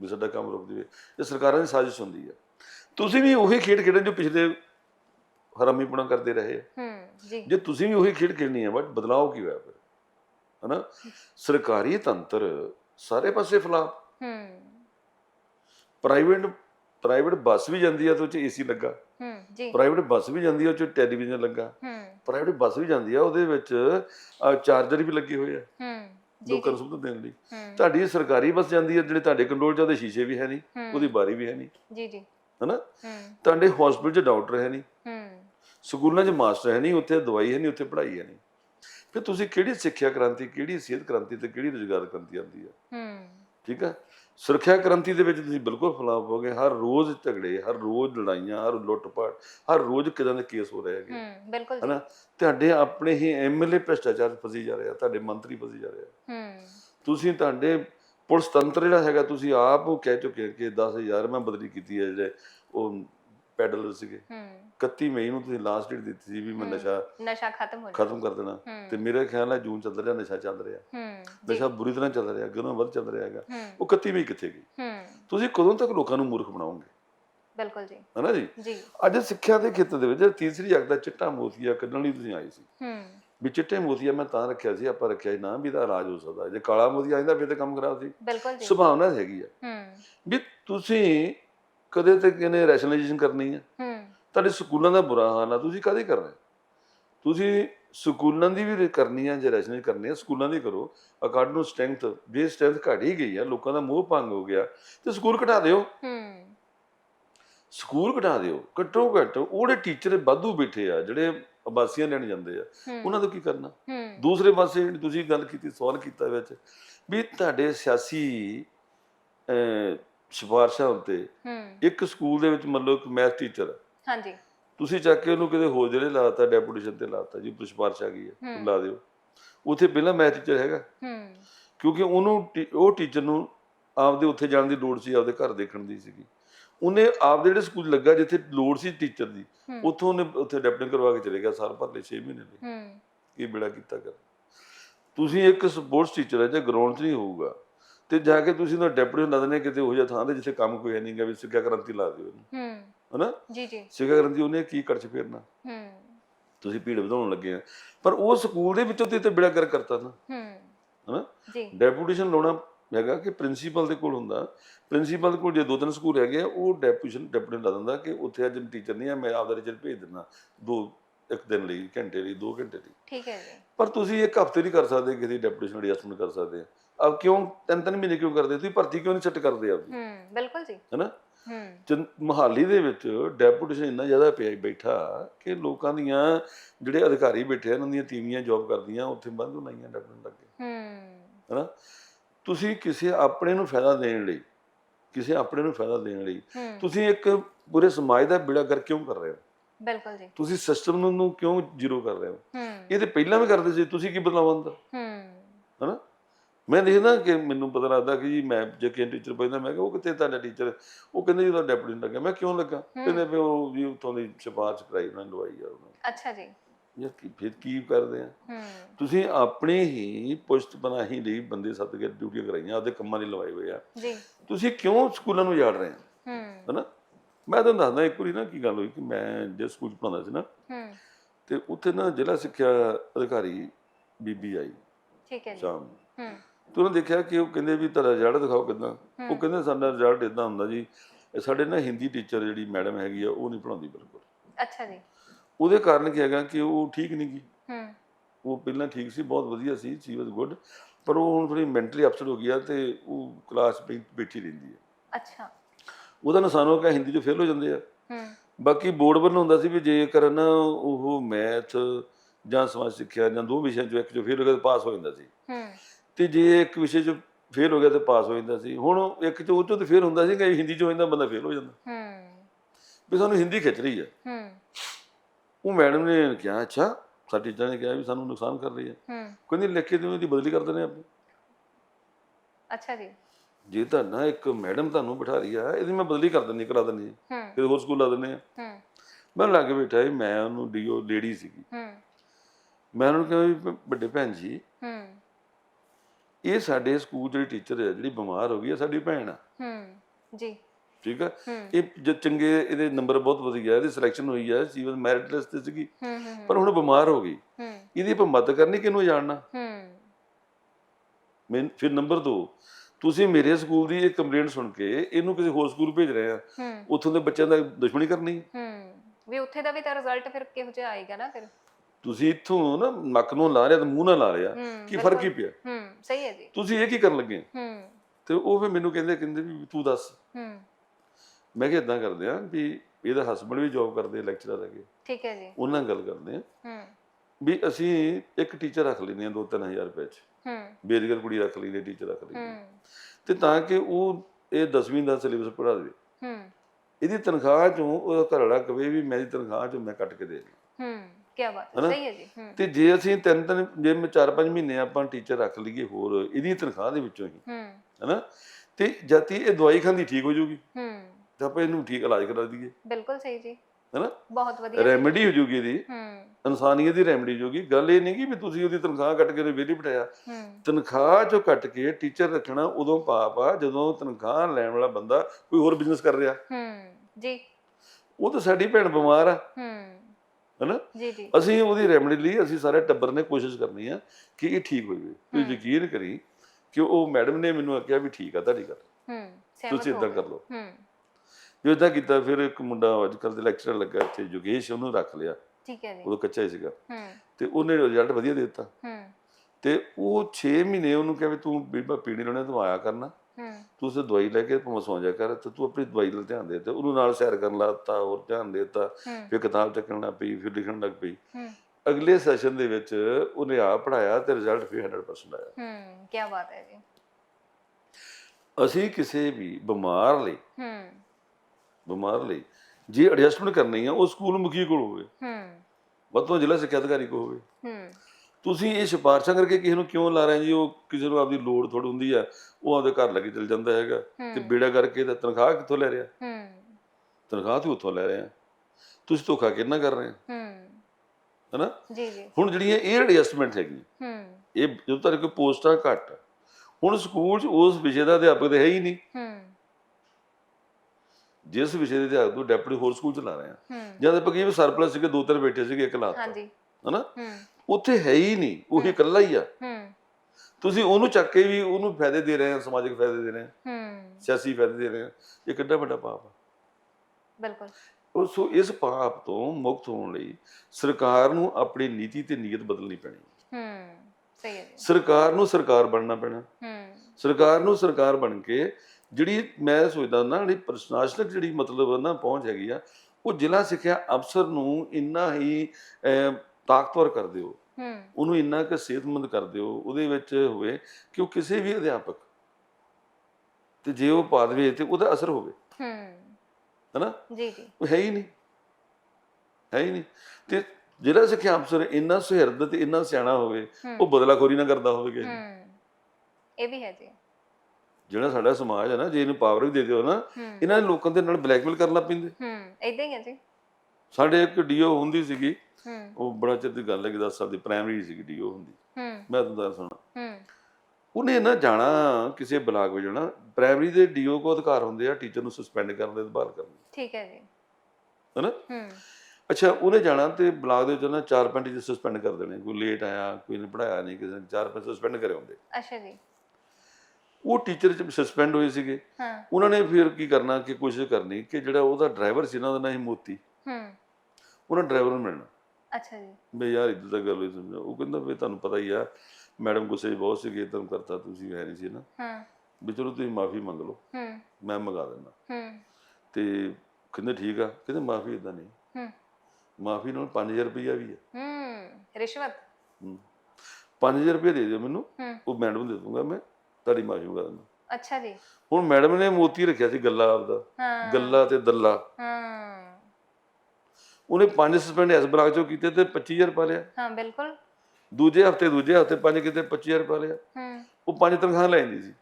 ਵੀ ਸਾਡਾ ਕੰਮ ਰੁਕ ਜਾਵੇ। ਇਹ ਸਰਕਾਰਾਂ ਦੀ ਸਾਜ਼ਿਸ਼ ਹੁੰਦੀ ਆ। ਤੁਸੀਂ ਵੀ ਉਹੀ ਖੇਡ ਖੇਡਣ ਜੋ ਪਿਛਲੇ ਹਰਾਮੀਪੁਣਾ ਕਰਦੇ ਰਹੇ। ਹੂੰ। ਜੀ। ਤੁਸੀਂ ਵੀ ਉਹੀ ਖੇਡ ਖੇਡਣੀ ਹੈ ਬਟ ਬਦਲਾਅ ਕੀ ਹੋਇਆ ਫਿਰ? ਹਨਾ? ਸਰਕਾਰੀ ਤੰਤਰ ਸਾਰੇ ਪਾਸੇ ਫਲਾਪ। ਹੂੰ। ਪ੍ਰਾਈਵੇਟ ਪ੍ਰਾਈਵੇਟ ਬੱਸ ਵੀ ਜਾਂਦੀ ਆ ਤੇ ਉਹ ਚ ਏਸੀ ਲੱਗਾ। ਹੂੰ ਜੀ। ਪ੍ਰਾਈਵੇਟ ਬੱਸ ਵੀ ਜਾਂਦੀ ਆ ਉਹ ਚ ਟੈਲੀਵਿਜ਼ਨ ਲੱਗਾ। ਹੂੰ। ਪ੍ਰਾਈਵੇਟ ਬੱਸ ਵੀ ਜਾਂਦੀ ਆ ਉਹਦੇ ਵਿੱਚ ਚਾਰਜਰ ਵੀ ਲੱਗੇ ਹੋਏ ਆ। ਹੂੰ ਜੀ ਲੋਕਾਂ ਨੂੰ ਸੁਵਿਧਾ ਦੇਣ ਲਈ। ਹੂੰ। ਤੁਹਾਡੀ ਸਰਕਾਰੀ ਬੱਸ ਜਾਂਦੀ ਆ ਜਿਹੜੇ ਤੁਹਾਡੇ ਕੰਟਰੋਲ ਚ ਉਹਦੇ ਸ਼ੀਸ਼ੇ ਵੀ ਹੈ ਨਹੀਂ। ਹੂੰ, ਉਹਦੀ ਬਾਰੀ ਵੀ ਹੈ ਨਹੀਂ। ਜੀ ਜੀ। ਹਨਾ? ਹੂੰ। ਤੁਹਾਡੇ ਹਸਪੀਟਲ ਚ ਡਾਕਟਰ ਹੈ ਨਹੀਂ। ਹੂੰ। ਸਕੂਲਾਂ 'ਚ ਮਾਸਟਰ ਹੈ ਨਹੀਂ ਉੱਥੇ ਦਵਾਈ ਹੈ ਨਹੀਂ ਉੱਥੇ ਪੜ੍ਹਾਈ ਹੈ ਨਹੀਂ। ਫਿਰ ਤੁਸੀਂ ਕਿਹੜੀ ਸਿੱਖਿਆ ਕ੍ਰਾਂਤੀ ਕਿਹੜੀ ਸਿਹਤ ਕ੍ਰਾਂਤੀ ਤੇ ਕਿਹੜੀ ਰੁਜ਼ਗਾਰ ਕ੍ਰਾਂਤੀ ਆਉਂਦੀ ਹੈ? ਹੂੰ। ਠੀਕ ਹੈ? ਸੁਰੱਖਿਆ ਕ੍ਰਾਂਤੀ ਦੇ ਵਿੱਚ ਤੁਸੀਂ ਬਿਲਕੁਲ ਖਿਲਾਫ ਹੋਗੇ ਹਰ ਰੋਜ਼ ਝਗੜੇ ਹਰ ਰੋਜ਼ ਲੜਾਈਆਂ ਹਰ ਲੁੱਟਪਾਟ ਹਰ ਰੋਜ਼ ਕਿਦਾਂ ਦੇ ਕੇਸ ਹੋ ਰਹੇ ਹੈਗੇ। ਹੂੰ ਬਿਲਕੁਲ ਹਨਾ? ਤੁਹਾਡੇ ਆਪਣੇ ਹੀ ਐਮਐਲਏ ਭ੍ਰਿਸ਼ਟਾਚਾਰ ਫਸੀ ਜਾ ਰਿਹਾ ਤੁਹਾਡੇ ਮੰਤਰੀ ਫਸੀ ਜਾ ਰਿਹਾ। ਹੂੰ। ਤੁਸੀਂ ਤੁਹਾਡੇ ਪੁਲਿਸ ਤੰਤਰ ਜਿਹੜਾ ਹੈਗਾ ਤੁਸੀਂ ਆਪ ਉਹ ਕਹਿ ਚੁੱਕੇ ਕਿ 10000 ਮੈਂ ਬਦਲੀ ਕੀਤੀ ਹੈ ਜਿਹੜੇ ਉਹ ਪੈਡਲਰ ਸੀਗੇ। ਹੂੰ। 31 ਮਈ ਨੂੰ ਤੁਸੀਂ ਲਾਸਟ ਡੇਟ ਦਿੱਤੀ ਸੀ ਵੀ ਮੈਂ। ਨਸ਼ਾ ਨਸ਼ਾ ਖਤਮ ਹੋ ਜਾ ਖਤਮ ਕਰ ਦੇਣਾ। ਤੇ ਮੇਰਾ ਖਿਆਲ ਹੈ ਜੂਨ ਚੱਲ ਰਿਹਾ ਨਸ਼ਾ ਚੱਲ ਰਿਹਾ। ਨਸ਼ਾ ਬੁਰੀ ਤਰ੍ਹਾਂ ਚੱਲ ਰਿਹਾ ਅੱਗੇ ਨਾਲੋਂ ਵੱਧ ਚੱਲ ਰਿਹਾ ਹੈਗਾ। ਉਹ 31 ਮਈ ਕਿੱਥੇ ਗਈ? ਹੂੰ। ਤੁਸੀਂ ਕਦੋਂ ਤੱਕ ਲੋਕਾਂ ਨੂੰ ਮੂਰਖ ਬਣਾਓਗੇ? ਬਿਲਕੁਲ ਜੀ। ਹਨਾ ਜੀ? ਜੀ। ਅੱਜ ਸਿੱਖਿਆ ਦੇ ਖੇਤਰ ਦੇ ਵਿੱਚ ਤੀਸਰੀ ਅੱਗ ਦਾ ਚਿੱਟਾ ਮੋਤੀਆ ਕੱਢਣ ਲਈ ਤੁਸੀਂ ਆਏ ਸੀ। ਹੂੰ। ਵੀ ਚਿੱਟੇ ਮੋਤੀਆ ਮੈਂ ਤਾਂ ਰੱਖਿਆ ਸੀ ਆਪਾਂ ਰੱਖਿਆ ਸੀ ਨਾ ਵੀ ਇਹਦਾ ਇਲਾਜ ਹੋ ਸਕਦਾ। ਜੇ ਕਾਲਾ ਮੋਤੀਆ ਆਇੰਦਾ ਫਿਰ ਤਾਂ ਕੰਮ ਖਰਾਬ ਸੀ। ਬਿਲਕੁਲ ਜੀ। ਸੁਭਾਵਨਾ ਹੈਗੀ ਆ। ਹੂੰ। ਵੀ ਤੁਸੀਂ ਕਦੇ ਤੇ ਕਿਨੇ ਰੈਸ਼ਨਲਾਈਜੇਸ਼ਨ ਕਰਨੀ ਹੈ? ਹੂੰ। ਤੁਹਾਡੇ ਸਕੂਲਾਂ ਦਾ ਬੁਰਾ ਹਾਲ ਆ ਤੁਸੀਂ ਕਦੇ ਕਰ ਰਹੇ ਤੁਸੀਂ ਸਕੂਲਾਂ ਦੀ ਵੀ ਕਰਨੀ ਆ ਜੇ ਰੈਸ਼ਨਲ ਕਰਨੀ ਆ ਸਕੂਲਾਂ ਦੀ ਕਰੋ। ਅਕਾਰਡਿੰਗ ਟੂ ਸਟਰੈਂਥ ਜੇ ਸਟਰੈਂਥ ਘਟ ਹੀ ਗਈ ਆ ਲੋਕਾਂ ਦਾ ਮੋਹ ਭੰਗ ਹੋ ਗਿਆ। ਤੇ ਸਕੂਲ ਘਟਾ ਦਿਓ। ਹੂੰ। ਸਕੂਲ ਘਟਾ ਦਿਓ ਘੱਟੋ ਘੱਟ ਉਹਦੇ ਟੀਚਰ ਵਾਧੂ ਬੈਠੇ ਆ ਜਿਹੜੇ ਆਬਾਸੀਆਂ ਲੈਣ ਜਾਂਦੇ ਆ। ਉਹਨਾਂ ਤੋਂ ਕੀ ਕਰਨਾ? ਦੂਸਰੇ ਪਾਸੇ ਤੁਸੀਂ ਗੱਲ ਕੀਤੀ ਸਵਾਲ ਕੀਤਾ ਵਿੱਚ ਵੀ ਤੁਹਾਡੇ ਸਿਆਸੀ ਸਿਫਾਰਸ਼ਾਂ ਉੱਤੇ ਹੂੰ। ਇੱਕ ਸਕੂਲ ਦੇ ਵਿੱਚ ਮੰਨ ਲਓ ਇੱਕ ਮੈਥ ਟੀਚਰ ਹਾਂਜੀ। ਤੁਸੀਂ ਚੱਕ ਕੇ ਉਹਨੂੰ ਕਿਤੇ ਹੋਰ ਜਿਹੜੇ ਲਾਤਾ ਡੈਪੂਟੇਸ਼ਨ ਤੇ ਲਾਤਾ ਜੀ ਸਿਫਾਰਿਸ਼ ਆ ਗਈ ਹੈ ਹੂੰ। ਲਾ ਦਿਓ। ਉੱਥੇ ਪਹਿਲਾਂ ਮੈਥ ਟੀਚਰ ਹੈਗਾ। ਹੂੰ। ਕਿਉਂਕਿ ਉਹਨੂੰ ਟੀ- ਉਹ ਟੀਚਰ ਨੂੰ ਆਪਦੇ ਉੱਥੇ ਜਾਣ ਦੀ ਲੋੜ ਸੀ ਆਪਦੇ ਘਰ ਦੇਖਣ ਦੀ ਸੀਗੀ। ਉਹਨੇ ਆਪਦੇ ਜਿਹੜੇ ਸਕੂਲ ਲੱਗਾ ਜਿੱਥੇ ਲੋੜ ਸੀ ਟੀਚਰ ਦੀ ਹੂੰ। ਉੱਥੋਂ ਉਹਨੇ ਉੱਥੇ ਡੈਪਟੀ ਕਰਵਾ ਕੇ ਚਲੇ ਗਿਆ ਸਾਲ ਭਰ ਲਈ 6 ਮਹੀਨੇ ਲਈ। ਹੂੰ। ਕੀ ਬੇੜਾ ਕੀਤਾ ਕਰ ਤੁਸੀਂ ਇੱਕ ਸਪੋਰਟਸ ਟੀਚਰ ਹੈ ਜੇ ਗਰਾਊਂਡ 'ਚ ਨਹੀਂ ਹੋਊਗਾ ਤੇ ਜਾ ਕੇ ਤੁਸੀਂ ਉਹਦਾ ਡੈਪਟੀ ਲਾ ਦਿੰਦੇ ਕਿਤੇ ਉਹ ਜਿਹਾ ਥਾਂ ਤੇ ਜਿੱਥੇ ਕੰਮ ਕੋਈ ਨਹੀਂਗਾ ਵੀ ਸਿੱਖਿਆ ਕ੍ਰਾਂਤੀ ਲਾ ਦਿਓ ਇਹਨੂੰ। ਹੂੰ। ਹਨਾ? ਜੀ ਜੀ। ਸਿੱਖਿਆ ਕ੍ਰਾਂਤੀ ਉਹਨੇ ਕੀ ਕਰਚ ਫੇਰਨਾ? ਹੂੰ। ਤੁਸੀਂ ਭੀੜ ਵਧਾਉਣ ਲੱਗੇ ਆ। ਪਰ ਉਹ ਸਕੂਲ ਦੇ ਵਿੱਚੋਂ ਤੇ ਤੇ ਬੇੜਾ ਕਰ ਕਰਤਾ ਨਾ। ਹੂੰ। ਹਨਾ? ਜੀ। ਡੈਪੂਟੇਸ਼ਨ ਲਾਉਣਾ ਹੈਗਾ ਕਿ ਪ੍ਰਿੰਸੀਪਲ ਦੇ ਕੋਲ ਹੁੰਦਾ। ਪ੍ਰਿੰਸੀਪਲ ਕੋਲ ਜੇ ਦੋ ਤਿੰਨ ਸਕੂਲ ਹੈਗੇ ਆ ਉਹ ਡੈਪੂਟੇਸ਼ਨ ਡੈਪੂਟੇਸ਼ਨ ਲਾ ਦਿੰਦਾ ਕਿ ਉੱਥੇ ਅੱਜ ਟੀਚਰ ਨਹੀਂ ਆ ਮੈਂ ਆਪਦਾ ਟੀਚਰ ਭੇਜ ਦਿੰਦਾ। ਦੋ ਇੱਕ ਦਿਨ ਲਈ ਘੰਟੇ ਲਈ ਦੋ ਘੰਟੇ ਲਈ। ਠੀਕ ਹੈ ਜੀ। ਪਰ ਤੁਸੀਂ ਇੱਕ ਹਫ਼ਤੇ ਨਹੀਂ ਕਰ ਸਕਦੇ ਕਿਸੇ ਡੈਪੂਟੇਸ਼ਨ ਐਡਜਸਟਮੈਂਟ ਕਰ ਸਕਦੇ। ਅਬ ਕਿਉਂ ਤਿੰਨ ਤਿੰਨ ਮਹੀਨੇ ਕਿਉਂ ਕਰਦੇ ਤੁਸੀਂ? ਭਰਤੀ ਕਿਉਂ ਨਹੀਂ ਛੱਟ ਕਰਦੇ ਆਪਦੀ ਹੂੰ ਬਿਲਕੁਲ ਜੀ। ਹੈਨਾ? ਹੂੰ। ਮੁਹਾਲੀ ਦੇ ਵਿੱਚ ਡੈਪੂਟੇਸ਼ਨ ਇੰਨਾ ਜ਼ਿਆਦਾ ਪਿਆ ਬੈਠਾ ਕਿ ਲੋਕਾਂ ਦੀਆਂ ਜਿਹੜੇ ਅਧਿਕਾਰੀ ਬੈਠੇ ਉਹਨਾਂ ਦੀਆਂ ਤੀਵੀਆਂ ਜੌਬ ਕਰਦੀਆਂ ਉੱਥੇ ਬੰਦ ਹੋਣਾਈਆਂ ਡੈਪੂਟੇਸ਼ਨ ਲੱਗੇ ਹੂੰ। ਹੈਨਾ? ਤੁਸੀਂ ਕਿਸੇ ਆਪਣੇ ਨੂੰ ਫਾਇਦਾ ਦੇਣ ਲਈ ਕਿਸੇ ਆਪਣੇ ਨੂੰ ਫਾਇਦਾ ਦੇਣ ਲਈ ਤੁਸੀਂ ਇੱਕ ਪੂਰੇ ਸਮਾਜ ਦਾ ਬੇੜਾ ਕਰ ਕਿਉਂ ਕਰ ਰਹੇ ਹੋ? ਬਿਲਕੁਲ ਜੀ। ਤੁਸੀਂ ਸਿਸਟਮ ਨੂੰ ਕਿਉਂ ਜ਼ੀਰੋ ਕਰ ਰਹੇ ਹੋ? ਇਹ ਤੇ ਪਹਿਲਾਂ ਵੀ ਕਰਦੇ ਸੀ ਤੁਸੀਂ ਕੀ ਬਦਲਾਵਾਂ ਦਾ ਹੂੰ। ਮੈਂ ਦੇਖਦਾ ਕਿ ਮੈਨੂੰ ਪਤਾ ਲੱਗਦਾ ਕਿ ਜੀ ਮੈਂ ਜੇ ਕਿ ਟੀਚਰ ਪੈਂਦਾ ਮੈਂ ਕਿਹਾ ਉਹ ਕਿਤੇ ਤੁਹਾਡਾ ਟੀਚਰ ਉਹ ਕਹਿੰਦੇ ਜੀ ਉਹਦਾ ਡੈਪੂਟੀ ਲੱਗਾ ਮੈਂ ਕਿਉਂ ਲੱਗਾ? ਕਹਿੰਦੇ ਵੀ ਉਹ ਜੀ ਉੱਥੋਂ ਦੀ ਸਿਫਾਰਿਸ਼ ਕਰਾਈ ਉਹਨਾਂ ਨੇ ਲਵਾਈ ਆ ਉਹਨਾਂ ਅੱਛਾ ਜੀ। ਯਾਰ ਕੀ ਫਿਰ ਕੀ ਕਰਦੇ ਆ? ਤੁਸੀਂ ਆਪਣੇ ਹੀ ਪੁਸ਼ਤ ਬਣਾਹੀ ਲਈ ਬੰਦੇ ਸੱਦ ਕੇ ਡਿਊਟੀਆਂ ਕਰਾਈਆਂ ਆਪਦੇ ਕੰਮਾਂ ਲਈ ਲਵਾਏ ਹੋਏ ਆ। ਜੀ। ਤੁਸੀਂ ਕਿਉਂ ਸਕੂਲਾਂ ਨੂੰ ਉਜਾੜ ਰਹੇ ਆ? ਹੂੰ। ਹਨਾ? ਮੈਂ ਤੁਹਾਨੂੰ ਦੱਸਦਾ ਇੱਕ ਵਾਰੀ ਨਾ ਕੀ ਗੱਲ ਹੋਈ ਕਿ ਮੈਂ ਜਿਸ ਸਕੂਲ 'ਚ ਪੜ੍ਹਾਉਂਦਾ ਸੀ ਨਾ ਤੇ ਉੱਥੇ ਨਾ ਜ਼ਿਲ੍ਹਾ ਸਿੱਖਿਆ ਅਧਿਕਾਰੀ ਬੀਬੀ ਆਈ ਠੀਕ ਹੈ ਜੀ। ਸ਼ਾਮ ਹੂੰ। ਤੇ ਉਹਨੇ ਦੇਖਿਆ ਕਿ ਉਹ ਕਹਿੰਦੇ ਵੀ ਤੁਹਾਡਾ ਰਿਜ਼ਲਟ ਦਿਖਾਓ ਕਿਦਾਂ? ਉਹ ਕਹਿੰਦੇ ਸਾਡਾ ਰਿਜ਼ਲਟ ਇਦਾਂ ਹੁੰਦਾ ਜੀ ਸਾਡੇ ਨਾ ਹਿੰਦੀ ਟੀਚਰ ਜਿਹੜੀ ਮੈਡਮ ਹੈਗੀ ਆ ਉਹ ਨਹੀਂ ਪੜਾਉਂਦੀ ਬਿਲਕੁਲ। ਅੱਛਾ ਜੀ। ਉਹਦੇ ਕਾਰਨ ਕੀ ਹੈਗਾ ਕਿ ਉਹ ਠੀਕ ਨਹੀਂ ਗਈ ਹੂੰ। ਉਹ ਪਹਿਲਾਂ ਠੀਕ ਸੀ ਬਹੁਤ ਵਧੀਆ ਸੀ ਸ਼ੀ ਵਾਸ ਗੁੱਡ ਪਰ ਉਹ ਹੁਣ ਥੋੜੀ ਮੈਂਟਲੀ ਅਪਸੈਟ ਹੋ ਗਿਆ ਤੇ ਉਹ ਕਲਾਸ ਵਿੱਚ ਬੈਠੀ ਰਹਿੰਦੀ ਹੈ ਅੱਛਾ। ਉਹਦਾ ਨੁਕਸਾਨ ਹੋ ਗਿਆ ਹਿੰਦੀ 'ਚ ਫੇਲ ਹੋ ਜਾਂਦੇ ਆ। ਹੂੰ। ਬਾਕੀ ਬੋਰਡ ਵੱਲੋਂ ਹੁੰਦਾ ਸੀ ਵੀ ਜੇਕਰ ਨਾ ਉਹ ਮੈਥ ਜਾਂ ਸਮਾਜ ਸਿੱਖਿਆ ਜਾਂ ਦੋ ਵਿਸ਼ਿਆਂ ਚੋਂ ਇੱਕ ਚੋਂ ਫੇਲ ਹੋ ਗਿਆ ਪਾਸ ਹੋ ਜਾਂਦਾ ਸੀ। ਹੂੰ। ਤੇ ਜੇ ਇੱਕ ਵਿਸ਼ੇ 'ਚ ਫੇਲ ਹੋ ਗਿਆ ਤਾਂ ਪਾਸ ਹੋ ਜਾਂਦਾ ਸੀ। ਹੁਣ ਇੱਕ 'ਚ ਉਹ 'ਚੋਂ ਤੇ ਫੇਲ ਹੁੰਦਾ ਸੀ ਕਿ ਹਿੰਦੀ 'ਚ ਹੋ ਜਾਂਦਾ ਬੰਦਾ ਫੇਲ ਹੋ ਜਾਂਦਾ। ਹੂੰ। ਵੀ ਸਾਨੂੰ ਹਿੰਦੀ ਖਿੱਚ ਰਹੀ ਹੈ ਹੂੰ। ਉਹ ਮੈਡਮ ਨੇ ਕਿਹਾ ਅੱਛਾ ਸਾਡੀ ਟੀਚਰ ਨੇ ਕਿਹਾ ਵੀ ਸਾਨੂੰ ਨੁਕਸਾਨ ਕਰ ਰਹੀ ਹੈ ਹੂੰ। ਕਹਿੰਦੀ ਲਿਖ ਕੇ ਦਿਓ ਇਹਦੀ ਬਦਲੀ ਕਰ ਦਿੰਦੇ ਆਪਾਂ। ਅੱਛਾ ਜੀ। ਜੇ ਤਾਂ ਨਾ ਇੱਕ ਮੈਡਮ ਤੁਹਾਨੂੰ ਬਿਠਾ ਰਹੀ ਆ ਇਹਦੀ ਮੈਂ ਬਦਲੀ ਕਰ ਦਿੰਦੀ ਕਰਾ ਦਿੰਦੀ ਹਾਂ। ਹੂੰ। ਕਿਤੇ ਹੋਰ ਸਕੂਲ ਲਾ ਦਿੰਦੇ ਆ। ਹੂੰ। ਮੈਂ ਲੱਗ ਬੈਠਾ ਸੀ, ਮੈਂ ਉਹਨੂੰ ਡੀਓ ਲੇਡੀ ਸੀਗੀ। ਹੂੰ। ਮੈਂ ਉਹਨੂੰ ਕਿਹਾ ਵੀ ਭ- ਵੱਡੇ ਭੈਣ ਜੀ ਹੂੰ। ਇਹ ਸਾਡੇ ਸਕੂਲ ਜਿਹੜੀ ਟੀਚਰ ਹੈ ਜਿਹੜੀ ਬਿਮਾਰ ਹੋ ਗਈ ਹੈ ਸਾਡੀ ਭੈਣ ਆ। ਹੂੰ ਜੀ। ਠੀਕ ਆ? ਹੂੰ। ਇਹ ਜ- ਚੰਗੇ ਇਹਦੇ ਨੰਬਰ ਬਹੁਤ ਵਧੀਆ ਇਹਦੀ ਸਿਲੈਕਸ਼ਨ ਹੋਈ ਹੈ ਸੀ ਵਾਸ ਮੈਰਿਟ ਲਿਸਟ ਤੇ ਸੀਗੀ। ਪਰ ਹੁਣ ਬਿਮਾਰ ਹੋ ਗਈ। ਇਹਦੀ ਆਪਾਂ ਮਦਦ ਕਰਨੀ ਕਿਹਨੂੰ ਜਾਣਨਾ? ਮੈਂ ਫਿਰ ਨੰਬਰ 2 ਤੁਸੀਂ ਮੇਰੇ ਸਕੂਲ ਦੀ ਇਹ ਕੰਪਲੇਂਟ ਸੁਣ ਕੇ ਇਹਨੂੰ ਕਿਸੇ ਹੋਰ ਸਕੂਲ ਭੇਜ ਰਹੇ ਆ। ਉੱਥੋਂ ਦੇ ਬੱਚਿਆਂ ਦਾ ਦੁਸ਼ਮਣੀ ਕਰਨੀ। ਹੂੰ। ਵੀ ਉੱਥੇ ਦਾ ਵੀ ਤਾਂ ਰਿਜ਼ਲਟ ਫਿਰ ਕਿਹੋ ਜਿਹਾ ਆਏਗਾ ਨਾ ਫਿਰ? ਤੁਸੀਂ ਇੱਥੋਂ ਨਾ ਨੱਕ ਨੂੰ ਲਾ ਰਿਆ ਤੇ ਮੂੰਹ ਨਾਲ ਲਾ ਰਿਆ ਹੂੰ ਕੀ ਫ਼ਰਕ ਹੀ ਪਿਆ? ਹੂੰ ਸਹੀ ਹੈ ਜੀ। ਤੁਸੀਂ ਇਹ ਕੀ ਕਰਨ ਲੱਗੇ? ਹੂੰ। ਤੇ ਉਹ ਫਿਰ ਮੈਨੂੰ ਕਹਿੰਦੇ ਕਹਿੰਦੇ ਵੀ ਤੂੰ ਦੱਸ। ਹੂੰ। ਮੈਂ ਕਿਹਾ ਇਦਾਂ ਕਰਦੇ ਆ ਵੀ ਇਹਦਾ ਹਸਬੰਡ ਵੀ ਜੌਬ ਕਰਦੇ ਲੈਕਚਰਰ ਹੈਗੇ ਠੀਕ ਹੈ ਜੀ। ਉਹਨਾਂ ਨਾਲ ਗੱਲ ਕਰਦੇ ਆ ਹੂੰ। ਵੀ ਅਸੀਂ ਇੱਕ ਟੀਚਰ ਰੱਖ ਲੈਂਦੇ ਆ 2-3000 ਰੁਪਏ ਚ। ਹੂੰ। ਬੇਰਗਰ ਕੁੜੀ ਰੱਖ ਲਈਏ ਟੀਚਰ ਰੱਖ ਹੂੰ। ਤੇ ਤਾਂ ਕਿ ਉਹ ਇਹ 10ਵੀਂ ਦਾ ਸਿਲੇਬਸ ਪੜ੍ਹਾ ਦੇਵੇ। ਹੂੰ। ਇਹਦੀ ਤਨਖਾਹ ਚੋਂ ਉਹਦਾ ਘਰ ਵਾਲਾ ਕਵੇ ਵੀ ਮੇਰੀ ਤਨਖਾਹ ਚੋਂ ਮੈਂ ਕੱਟ ਕੇ ਦੇ। ਹੂੰ। ਕੀ ਬਾਤ ਹੈ ਹਨਾ? ਸਹੀ ਹੈ ਜੀ ਹੂੰ। ਤੇ ਜੇ ਅਸੀਂ ਤਿੰਨ ਤਿੰਨ ਜੇ ਮੈਂ 4-5 ਮਹੀਨੇ ਆਪਾਂ ਟੀਚਰ ਰੱਖ ਲਈਏ ਹੋਰ ਇਹਦੀ ਤਨਖਾਹ ਦੇ ਵਿੱਚੋਂ ਹੀ ਹੂੰ। ਹੈਨਾ? ਤੇ ਜਦ ਇਹ ਦਵਾਈ ਖਾਂਦੀ ਠੀਕ ਹੋ ਜਾਊਗੀ ਹੂੰ। ਤਾਂ ਆਪਾਂ ਇਹਨੂੰ ਠੀਕ ਇਲਾਜ ਕਰਾ ਦਈਏ। ਬਿਲਕੁਲ ਸਹੀ ਜੀ। ਹੈਨਾ? ਬਹੁਤ ਵਧੀਆ ਰੈਮੇਡੀ ਹੋ ਜਾਊਗੀ ਇਹਦੀ। ਹੂੰ। ਇਨਸਾਨੀਅਤ ਦੀ ਰੈਮੇਡੀ ਹੋ ਜਾਊਗੀ ਗੱਲ ਇਹ ਨਹੀਂ ਕਿ ਵੀ ਤੁਸੀਂ ਉਹਦੀ ਤਨਖਾਹ ਕੱਟ ਕੇ ਵਿਹਲੀ ਬਿਠਾਇਆ। ਤਨਖਾਹ ਚੋਂ ਕੱਟ ਕੇ ਟੀਚਰ ਰੱਖਣਾ ਉਦੋਂ ਪਾਪ ਆ ਜਦੋਂ ਤਨਖਾਹ ਲੈਣ ਵਾਲਾ ਬੰਦਾ ਕੋਈ ਹੋਰ ਬਿਜ਼ਨਸ ਕਰ ਰਿਹਾ। ਹੂੰ ਜੀ। ਉਹ ਤਾਂ ਸਾਡੀ ਭੈਣ ਬਿਮਾਰ ਆ। ਹੂੰ। ਹੈਨਾ? ਜੀ ਜੀ। ਅਸੀਂ ਉਹਦੀ ਰੈਮੇਡੀ ਲਈ ਅਸੀਂ ਸਾਰੇ ਟੱਬਰ ਨੇ ਕੋਸ਼ਿਸ਼ ਕਰਨੀ ਆ ਕਿ ਇਹ ਠੀਕ ਹੋ ਜਾਵੇ ਤੂੰ। ਯਕੀਨ ਕਰੀ ਕਿ ਉਹ ਮੈਡਮ ਨੇ ਮੈਨੂੰ ਆਖਿਆ ਵੀ ਠੀਕ ਆ ਤੁਹਾਡੀ ਗੱਲ। ਹੂੰ ਤੁਸੀਂ ਇਦਾਂ। ਕਰ ਲਓ। ਹੂੰ। ਜੋ ਇਦਾਂ ਕੀਤਾ ਫਿਰ ਇੱਕ ਮੁੰਡਾ ਅੱਜ ਕੱਲ੍ਹ ਦੇ ਲੈਕਚਰਰ ਲੱਗਾ ਇੱਥੇ ਯੋਗੇਸ਼ ਉਹਨੂੰ ਰੱਖ ਲਿਆ। ਠੀਕ ਹੈ ਜੀ। ਉਦੋਂ ਕੱਚਾ ਹੀ ਸੀਗਾ। ਹੂੰ। ਤੇ ਉਹਨੇ ਰਿਜ਼ਲਟ ਵਧੀਆ ਦੇ ਦਿੱਤਾ। ਹੂੰ। ਤੇ ਉਹ 6 ਮਹੀਨੇ ਉਹਨੂੰ ਕਿਹਾ ਵੀ ਤੂੰ ਬੀਬਾ ਪੀਣੀ ਲੈਣਾ ਤੂੰ ਆਇਆ ਕਰਨਾ। ਤੂੰ ਉਸੇ ਦਵਾਈ ਲੈ ਕੇ ਭਾਵੇਂ ਸੌਂ ਜਾ ਕਰ ਤੇ ਤੂੰ ਆਪਣੀ ਦਵਾਈ ਵੱਲ ਧਿਆਨ ਦੇ ਤੇ ਉਹਨੂੰ ਨਾਲ ਸੈਰ ਕਰਨ ਲਾਤਾ ਹੋਰ ਧਿਆਨ ਦੇਤਾ ਫਿਰ ਕਿਤਾਬ ਚੱਕਣ ਲੱਗ ਪਈ ਫਿਰ ਲਿਖਣ ਲੱਗ ਪਈ। ਅਗਲੇ ਸੈਸ਼ਨ ਦੇ ਵਿੱਚ ਉਹਨੇ ਆਪ ਪੜਾਇਆ ਤੇ ਰਿਜ਼ਲਟ ਫਿਰ 100% ਆਇਆ। ਹੂੰ ਕੀ ਬਾਤ ਹੈ ਜੀ। ਅਸੀਂ ਕਿਸੇ ਵੀ ਬਿਮਾਰ ਲਈ ਹੂੰ। ਬਿਮਾਰ ਲਈ ਜੇ ਐਡਜਸਟਮੈਂਟ ਕਰਨੀ ਆ ਉਹ ਸਕੂਲ ਮੁਖੀ ਕੋਲ ਹੋਵੇ। ਹੂੰ। ਵੱਧ ਤੋਂ ਜ਼ਿਲ੍ਹਾ ਸਿੱਖਿਆ ਅਧਿਕਾਰੀ ਕੋਲ ਹੋਵੇ। ਹੂੰ। ਤੁਸੀਂ ਇਹ ਸਿਫਾਰਸ਼ਾਂ ਕਰਕੇ ਕਿਸੇ ਨੂੰ ਕਿਉਂ ਲਾ ਰਹੇ ਜੀ? ਉਹ ਕਿਸੇ ਨੂੰ ਆਪਦੀ ਲੋੜ ਥੋੜੀ ਹੁੰਦੀ ਆ। ਉਹ ਆਪਦੇ ਘਰ ਲੱਗੇ ਚਲ ਜਾਂਦਾ ਹੈਗਾ ਤੇ ਬੇੜਾ ਕਰਕੇ ਤਾਂ ਤਨਖਾਹ ਕਿੱਥੋਂ ਲੈ ਰਿਹਾ? ਹੂੰ। ਤਨਖਾਹ ਤੇ ਉੱਥੋਂ ਲੈ ਰਹੇ ਆ। ਤੁਸੀਂ ਧੋਖਾ ਕਿੰਨਾ ਕਰ ਰਹੇ ਆ ਹੂੰ। ਹਨਾ? ਜੀ ਜੀ। ਹੁਣ ਜਿਹੜੀਆਂ ਇਹ ਐਡਜਸਟਮੈਂਟ ਹੈਗੀ ਹੂੰ। ਇਹ ਜਦੋਂ ਤੱਕ ਕੋਈ ਪੋਸਟਾਂ ਘੱਟ। ਹੁਣ ਸਕੂਲ 'ਚ ਉਸ ਵਿਸ਼ੇ ਦਾ ਅਧਿਆਪਕ ਤਾਂ ਹੈ ਹੀ ਨਹੀਂ। ਹੂੰ। ਜਿਸ ਵਿਸ਼ੇ ਦੇ ਅਧਿਆਪਕ ਨੂੰ ਡੈਪੂਟੀ ਹੋਰ ਸਕੂਲ 'ਚ ਲਾ ਰਹੇ ਆ। ਹੂੰ। ਜਦ ਆਪਾਂ ਕੀ ਸਰਪਲਸ ਸੀਗੇ ਦੋ ਤਿੰਨ ਬੈਠੇ ਸੀਗੇ ਇੱਕ ਲਾਤ ਹਾਂਜੀ। ਹਨਾ? ਹੂੰ। ਉੱਥੇ ਹੈ ਹੀ ਨਹੀਂ ਉਹੀ ਇਕੱਲਾ ਹੀ ਆ। ਹੂੰ। ਤੁਸੀਂ ਉਹਨੂੰ ਚੱਕ ਕੇ ਵੀ ਉਹਨੂੰ ਫਾਇਦੇ ਦੇ ਰਹੇ ਆ ਸਮਾਜਿਕ ਫਾਇਦੇ ਦੇ ਰਹੇ ਆ ਹੂੰ। ਸਿਆਸੀ ਫਾਇਦੇ ਦੇ ਰਹੇ ਆ ਇਹ ਕਿੱਡਾ ਵੱਡਾ ਪਾਪ ਆ। ਬਿਲਕੁਲ। ਉਹ ਸੋ ਇਸ ਪਾਪ ਤੋਂ ਮੁਕਤ ਹੋਣ ਲਈ ਸਰਕਾਰ ਨੂੰ ਆਪਣੀ ਨੀਤੀ ਤੇ ਨੀਅਤ ਬਦਲਣੀ ਪੈਣੀ। ਹੂੰ ਸਹੀ ਹੈ ਜੀ। ਸਰਕਾਰ ਨੂੰ ਸਰਕਾਰ ਬਣਨਾ ਪੈਣਾ। ਹੂੰ। ਸਰਕਾਰ ਨੂੰ ਸਰਕਾਰ ਬਣ ਕੇ ਜਿਹੜੀ ਮੈਂ ਸੋਚਦਾ ਨਾ ਜਿਹੜੀ ਪ੍ਰਸ਼ਾਸਨਿਕ ਜਿਹੜੀ ਮਤਲਬ ਨਾ ਪਹੁੰਚ ਹੈਗੀ ਆ ਉਹ ਜ਼ਿਲ੍ਹਾ ਸਿੱਖਿਆ ਅਫਸਰ ਨੂੰ ਇੰਨਾ ਹੀ ਅਹ, ਤਾਕਤਵਰ ਕਰ ਦਿਓ। ਹੂੰ। ਉਹਨੂੰ ਇੰਨਾ ਕਿ ਸਿਹਤਮੰਦ ਕਰ ਦਿਓ ਉਹਦੇ ਵਿੱਚ ਹੋਵੇ ਕਿ ਉਹ ਕਿਸੇ ਵੀ ਅਧਿਆਪਕ ਤੇ ਜੇ ਉਹ ਪਾ ਦੇਵੇ ਤੇ ਉਹਦਾ ਅਸਰ ਹੋਵੇ। ਹੂੰ। ਹਨਾ? ਜੀ ਜੀ। ਉਹ ਹੈ ਹੀ ਨਹੀਂ। ਹੈ ਹੀ ਨਹੀਂ। ਤੇ ਜਿਹੜਾ ਸਿੱਖਿਆ ਅਫਸਰ ਇੰਨਾ ਸੁਹਿਰਦ ਤੇ ਇੰਨਾ ਸਿਆਣਾ ਹੋਵੇ ਉਹ ਬਦਲਾਖੋਰੀ ਨਾ ਕਰਦਾ ਹੋਵੇ ਕਿਸੇ। ਹੂੰ। ਇਹ ਵੀ ਹੈ ਜੀ। ਜਿਹੜਾ ਸਾਡਾ ਸਮਾਜ ਹੈ ਨਾ ਜੇ ਇਹਨੂੰ ਪਾਵਰ ਵੀ ਦੇ ਦਿਓ ਨਾ ਇਹਨਾਂ ਲੋਕਾਂ ਦੇ ਨਾਲ ਬਲੈਕਮੇਲ ਕਰਨ ਲੱਗ ਪੈਂਦੇ। ਹੂੰ। ਇਦਾਂ ਹੀ ਹੈ ਜੀ। ਸਾਡੇ ਇੱਕ ਡੀਓ ਹੁੰਦੀ ਸੀਗੀ ਉਹ ਬੜਾ ਚਿਰ ਦੀ ਗੱਲ ਹੈ ਕਿ 10 ਸਾਲ ਦੀ ਪ੍ਰਾਇਮਰੀ ਸੀਗੀ ਡੀਓ ਹੁੰਦੀ। ਮੈਂ ਤੁਹਾਨੂੰ ਦੱਸ ਸੁਣਾ ਹੂੰ। ਉਹਨੇ ਨਾ ਜਾਣਾ ਕਿਸੇ ਬਲਾਕ ਵਿੱਚ ਜਾਣਾ ਪ੍ਰਾਇਮਰੀ ਦੇ ਡੀਓ ਕੋ ਅਧਿਕਾਰ ਹੁੰਦੇ ਆ ਟੀਚਰ ਨੂੰ ਸਸਪੈਂਡ ਕਰਨ ਦੇ ਬਹਾਲ ਕਰਨ ਦੇ, ਠੀਕ ਹੈ ਜੀ। ਹਨਾ? ਹੂੰ। ਅੱਛਾ ਉਹਨੇ ਜਾਣਾ ਤੇ ਬਲਾਕ ਦੇ ਵਿੱਚ ਨਾ ਚਾਰ ਪੰਜ ਟੀਚਰ ਸਸਪੈਂਡ ਕਰ ਦੇਣੇ ਕੋਈ ਲੇਟ ਆਇਆ ਕੋਈ ਨੇ ਪੜਾਇਆ ਨਹੀਂ ਕਿਸੇ ਨੇ ਚਾਰ ਪੰਜ ਸਸਪੈਂਡ ਕਰੇ ਹੁੰਦੇ। ਅੱਛਾ ਜੀ। ਉਹ ਟੀਚਰ ਜਦ ਸਸਪੈਂਡ ਹੋਏ ਸੀਗੇ। ਹਾਂ। ਉਹਨਾਂ ਨੇ ਫਿਰ ਕੀ ਕਰਨਾ ਕਿ ਕੋਸ਼ਿਸ਼ ਕਰਨੀ ਕਿ ਜਿਹੜਾ ਉਹਦਾ ਡਰਾਈਵਰ ਸੀ ਨਾ ਉਹਦਾ ਨਾਂ ਸੀ ਮੋਤੀ। ਹੂੰ। ਉਹਨਾਂ ਡਰਾਈਵਰ ਨੂੰ ਮਿਲਣਾ। ਅੱਛਾ ਜੀ। ਵੀ ਯਾਰ ਇਦਾਂ ਦਾ ਗੱਲ ਹੋਈ ਸਮਝੋ। ਉਹ ਕਹਿੰਦਾ ਵੀ ਤੁਹਾਨੂੰ ਪਤਾ ਹੀ ਆ ਮੈਡਮ ਗੁੱਸੇ 'ਚ ਬਹੁਤ ਸੀਗੇ ਤੁਹਾਨੂੰ ਕਰਤਾ ਤੁਸੀਂ ਹੈ ਨਹੀਂ ਸੀ ਨਾ। ਹਾਂ। ਵੀ ਚਲੋ ਤੁਸੀਂ ਮਾਫੀ ਮੰਗ ਲਓ ਹੂੰ। ਮੈਂ ਮੰਗਾ ਦਿੰਦਾ। ਹੂੰ। ਤੇ ਕਹਿੰਦੇ ਠੀਕ ਆ ਕਹਿੰਦੇ ਮਾਫੀ ਇਦਾਂ ਨਹੀਂ। ਹੂੰ। ਮਾਫੀ ਨਾਲ 5000 ਰੁਪਈਆ ਵੀ ਆ। ਹੂੰ ਰਿਸ਼ਵਤ। ਹੂੰ। 5000 ਰੁਪਏ ਦੇ ਦਿਓ ਮੈਨੂੰ ਹੂੰ। ਉਹ ਮੈਡਮ ਦੇ ਦੂੰਗਾ ਮੈਂ ਤੁਹਾਡੀ ਮਾਫੀ ਮੰਗਾ ਦਿੰਦਾ। ਅੱਛਾ ਜੀ। ਹੁਣ ਮੈਡਮ ਨੇ ਮੋਤੀ ਰੱਖਿਆ ਸੀ ਗੱਲਾ ਆਪਦਾ। ਹਾਂ। ਗੱਲਾ ਤੇ ਦੱਲਾ। ਹਾਂ। ਉਹਨੇ ਪੰਜ ਸਸਪੈਂਡ ਇਸ ਬਲਾਕ ਚੋਂ ਕੀਤੇ ਤੇ 25000 ਪਾ ਲਿਆ। ਹਾਂ ਬਿਲਕੁਲ। ਦੂਜੇ ਹਫ਼ਤੇ ਦੂਜੇ ਹਫ਼ਤੇ ਪੰਜ ਕੀਤੇ 25000 ਪਾ ਲਿਆ। ਹੂੰ। ਉਹ ਪੰਜ ਤਨਖਾਹ ਲੈਂਦੀ ਸੀ।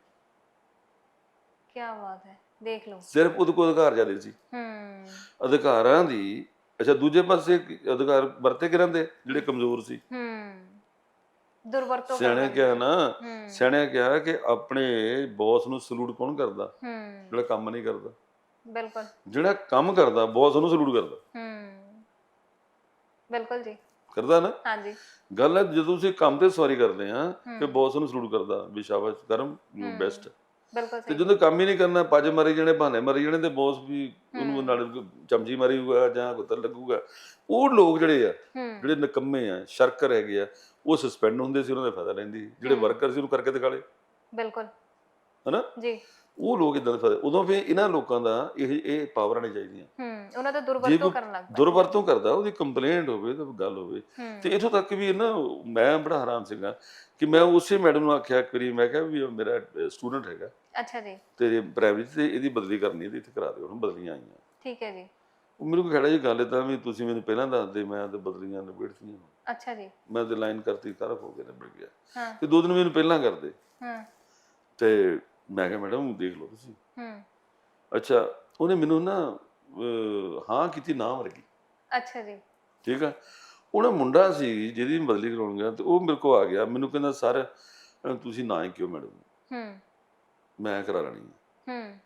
ਕੀ ਬਾਤ ਹੈ। ਦੇਖ ਲਓ। ਸਿਰਫ ਉਹਦੇ ਕੋਲ ਅਧਿਕਾਰ ਜਾਂਦੇ ਸੀ। ਹੂੰ। ਅਧਿਕਾਰਾਂ ਦੀ ਅੱਛਾ ਦੂਜੇ ਪਾਸੇ ਅਧਿਕਾਰ ਵਰਤੇ ਕਿ ਰਹਿੰਦੇ ਜਿਹੜੇ ਕਮਜ਼ੋਰ ਸੀ। ਹੂੰ। ਦੁਰਵਰਤੋਂ ਸਿਆਣੇ ਕਰਦੇ ਕਿਹਾ ਨਾ ਸਿਆਣੇ ਕਿਹਾ ਕਿ ਆਪਣੇ ਬੌਸ ਨੂੰ ਸਲੂਟ ਕੌਣ ਕਰਦਾ? ਹੂੰ। ਜਿਹੜਾ ਕੰਮ ਨਹੀਂ ਕਰਦਾ। ਬਿਲਕੁਲ। ਜਿਹੜਾ ਕੰਮ ਕਰਦਾ ਬੌਸ ਉਹਨੂੰ ਸਲੂਟ ਕਰਦਾ। ਹੂੰ। ਬਿਲਕੁਲ ਜੀ। ਕਰਦਾ ਨਾ? ਹਾਂਜੀ। ਗੱਲ ਹੈ ਜਦੋਂ ਤੁਸੀਂ ਕੰਮ ਤੇ ਸਵਾਰੀ ਕਰਦੇ ਆ ਹੂੰ। ਬੌਸ ਨੂੰ ਸਲੂਟ ਕਰਦਾ ਵੀ ਸ਼ਾਬਾਸ਼ ਕਰਮ ਹੂੰ। ਬੈਸਟ ਬਿਲਕੁਲ ਤੇ ਜਦੋਂ ਕੰਮ ਹੀ ਨਹੀਂ ਕਰਨਾ ਪੱਜ ਮਾਰੀ ਜਾਣੇ ਬਹਾਨੇ ਮਾਰੀ ਜਾਣੇ ਤੇ ਬੌਸ ਵੀ ਉਹਨੂੰ। ਨਾਲ ਚਮਚੀ ਮਾਰੀ ਹੋਊਗਾ ਜਾਂ ਕੁੱਤਰ ਲੱਗੂਗਾ। ਉਹ ਲੋਕ ਜਿਹੜੇ ਆ ਜਿਹੜੇ ਨਕੰਮੇ ਆ ਸ਼ਰਕਰ ਹੈਗੇ ਆ ਉਹ ਸਸਪੈਂਡ ਹੁੰਦੇ ਸੀ ਉਹਨਾਂ ਦਾ ਫਾਇਦਾ ਲੈਂਦੀ। ਜਿਹੜੇ। ਵਰਕਰ ਸੀ ਉਹਨੂੰ ਕਰਕੇ ਦਿਖਾ ਲਏ। ਬਿਲਕੁਲ। ਹਨਾ? ਜੀ। ਉਹ ਲੋਕ ਇਦਾਂ ਦੇ ਫਾਇਦਾ ਉਦੋਂ ਫਿਰ ਇਹਨਾਂ ਲੋਕਾਂ ਦਾ ਇਹ ਇਹ ਪਾਵਰਾਂ ਨਹੀਂ ਚਾਹੀਦੀਆਂ। ਹੂੰ ਉਹਨਾਂ ਦਾ ਦੁਰਵਰਤੋਂ ਕਰਨ ਲੱਗ ਪਏ। ਦੁਰਵਰਤੋਂ ਕਰਦਾ ਉਹਦੀ ਕੰਪਲੇਂਟ ਹੋਵੇ ਤਾਂ ਗੱਲ ਹੋਵੇ। ਤੇ ਇਥੋਂ ਤੱਕ ਵੀ ਨਾ ਮੈਂ ਬੜਾ ਹੈਰਾਨ ਸੀਗਾ ਕਿ ਮੈਂ ਉਸੇ ਮੈਡਮ ਨੂੰ ਆਖਿਆ ਇੱਕ ਵਾਰੀ ਮੈਂ ਕਿਹਾ ਵੀ ਮੇਰਾ ਸਟੂਡੈਂਟ ਹੈਗਾ। ਅੱਛਾ ਜੀ। ਤੇ ਪ੍ਰਾਇਮਰੀ ਤੇ ਇਹਦੀ ਬਦਲੀ ਕਰਨੀ ਹੈ ਤੇ ਇੱਥੇ ਕਰਾ ਦਿਓ ਹੁਣ ਬਦਲੀਆਂ ਆਈਆਂ। ਠੀਕ ਹੈ ਜੀ। ਉਹ ਮੈਨੂੰ ਕੋਈ ਖੜਾ ਜੀ ਗੱਲ ਤਾਂ ਵੀ ਤੁਸੀਂ ਮੈਨੂੰ ਪਹਿਲਾਂ ਦੱਸਦੇ ਮੈਂ ਤੇ ਬਦਲੀਆਂ ਨਿਬੇੜਤੀਆਂ। ਅੱਛਾ ਜੀ। ਮੈਂ ਤੇ ਲਾਈਨ ਕਰਤੀ ਕਰ ਹੋ ਕੇ ਨਿਬੜ ਗਿਆ। ਹਾਂ। ਤੇ ਦੋ ਦਿਨ ਮੈਨੂੰ ਪਹਿਲਾਂ ਕਰਦੇ। ਹਾਂ। ਤੇ ਮੈਂ ਕਿਹਾ ਮੈਡਮ ਦੇਖ ਲਓ ਤੁਸੀਂ। ਹੂੰ। ਅੱਛਾ ਉਹਨੇ ਮੈਨੂੰ ਨਾ ਅਹ, ਹਾਂ ਕੀਤੀ ਨਾ ਵਰਗੀ। ਅੱਛਾ ਜੀ। ਠੀਕ ਆ? ਉਹਨਾਂ ਮੁੰਡਾ ਸੀ ਜਿਹਦੀ ਬਦਲੀ ਕਰਾਉਣ ਗਿਆ ਤੇ ਉਹ ਮੇਰੇ ਕੋਲ ਆ ਗਿਆ। ਮੈਨੂੰ ਕਹਿੰਦਾ ਸਰ ਅਹ, ਤੁਸੀਂ ਨਾ ਹੀ ਕਿਉਂ ਮੈਡਮ ਹੂੰ। ਮੈਂ ਕਰਾ ਲੈਣੀ ਹੈ। ਹੂੰ।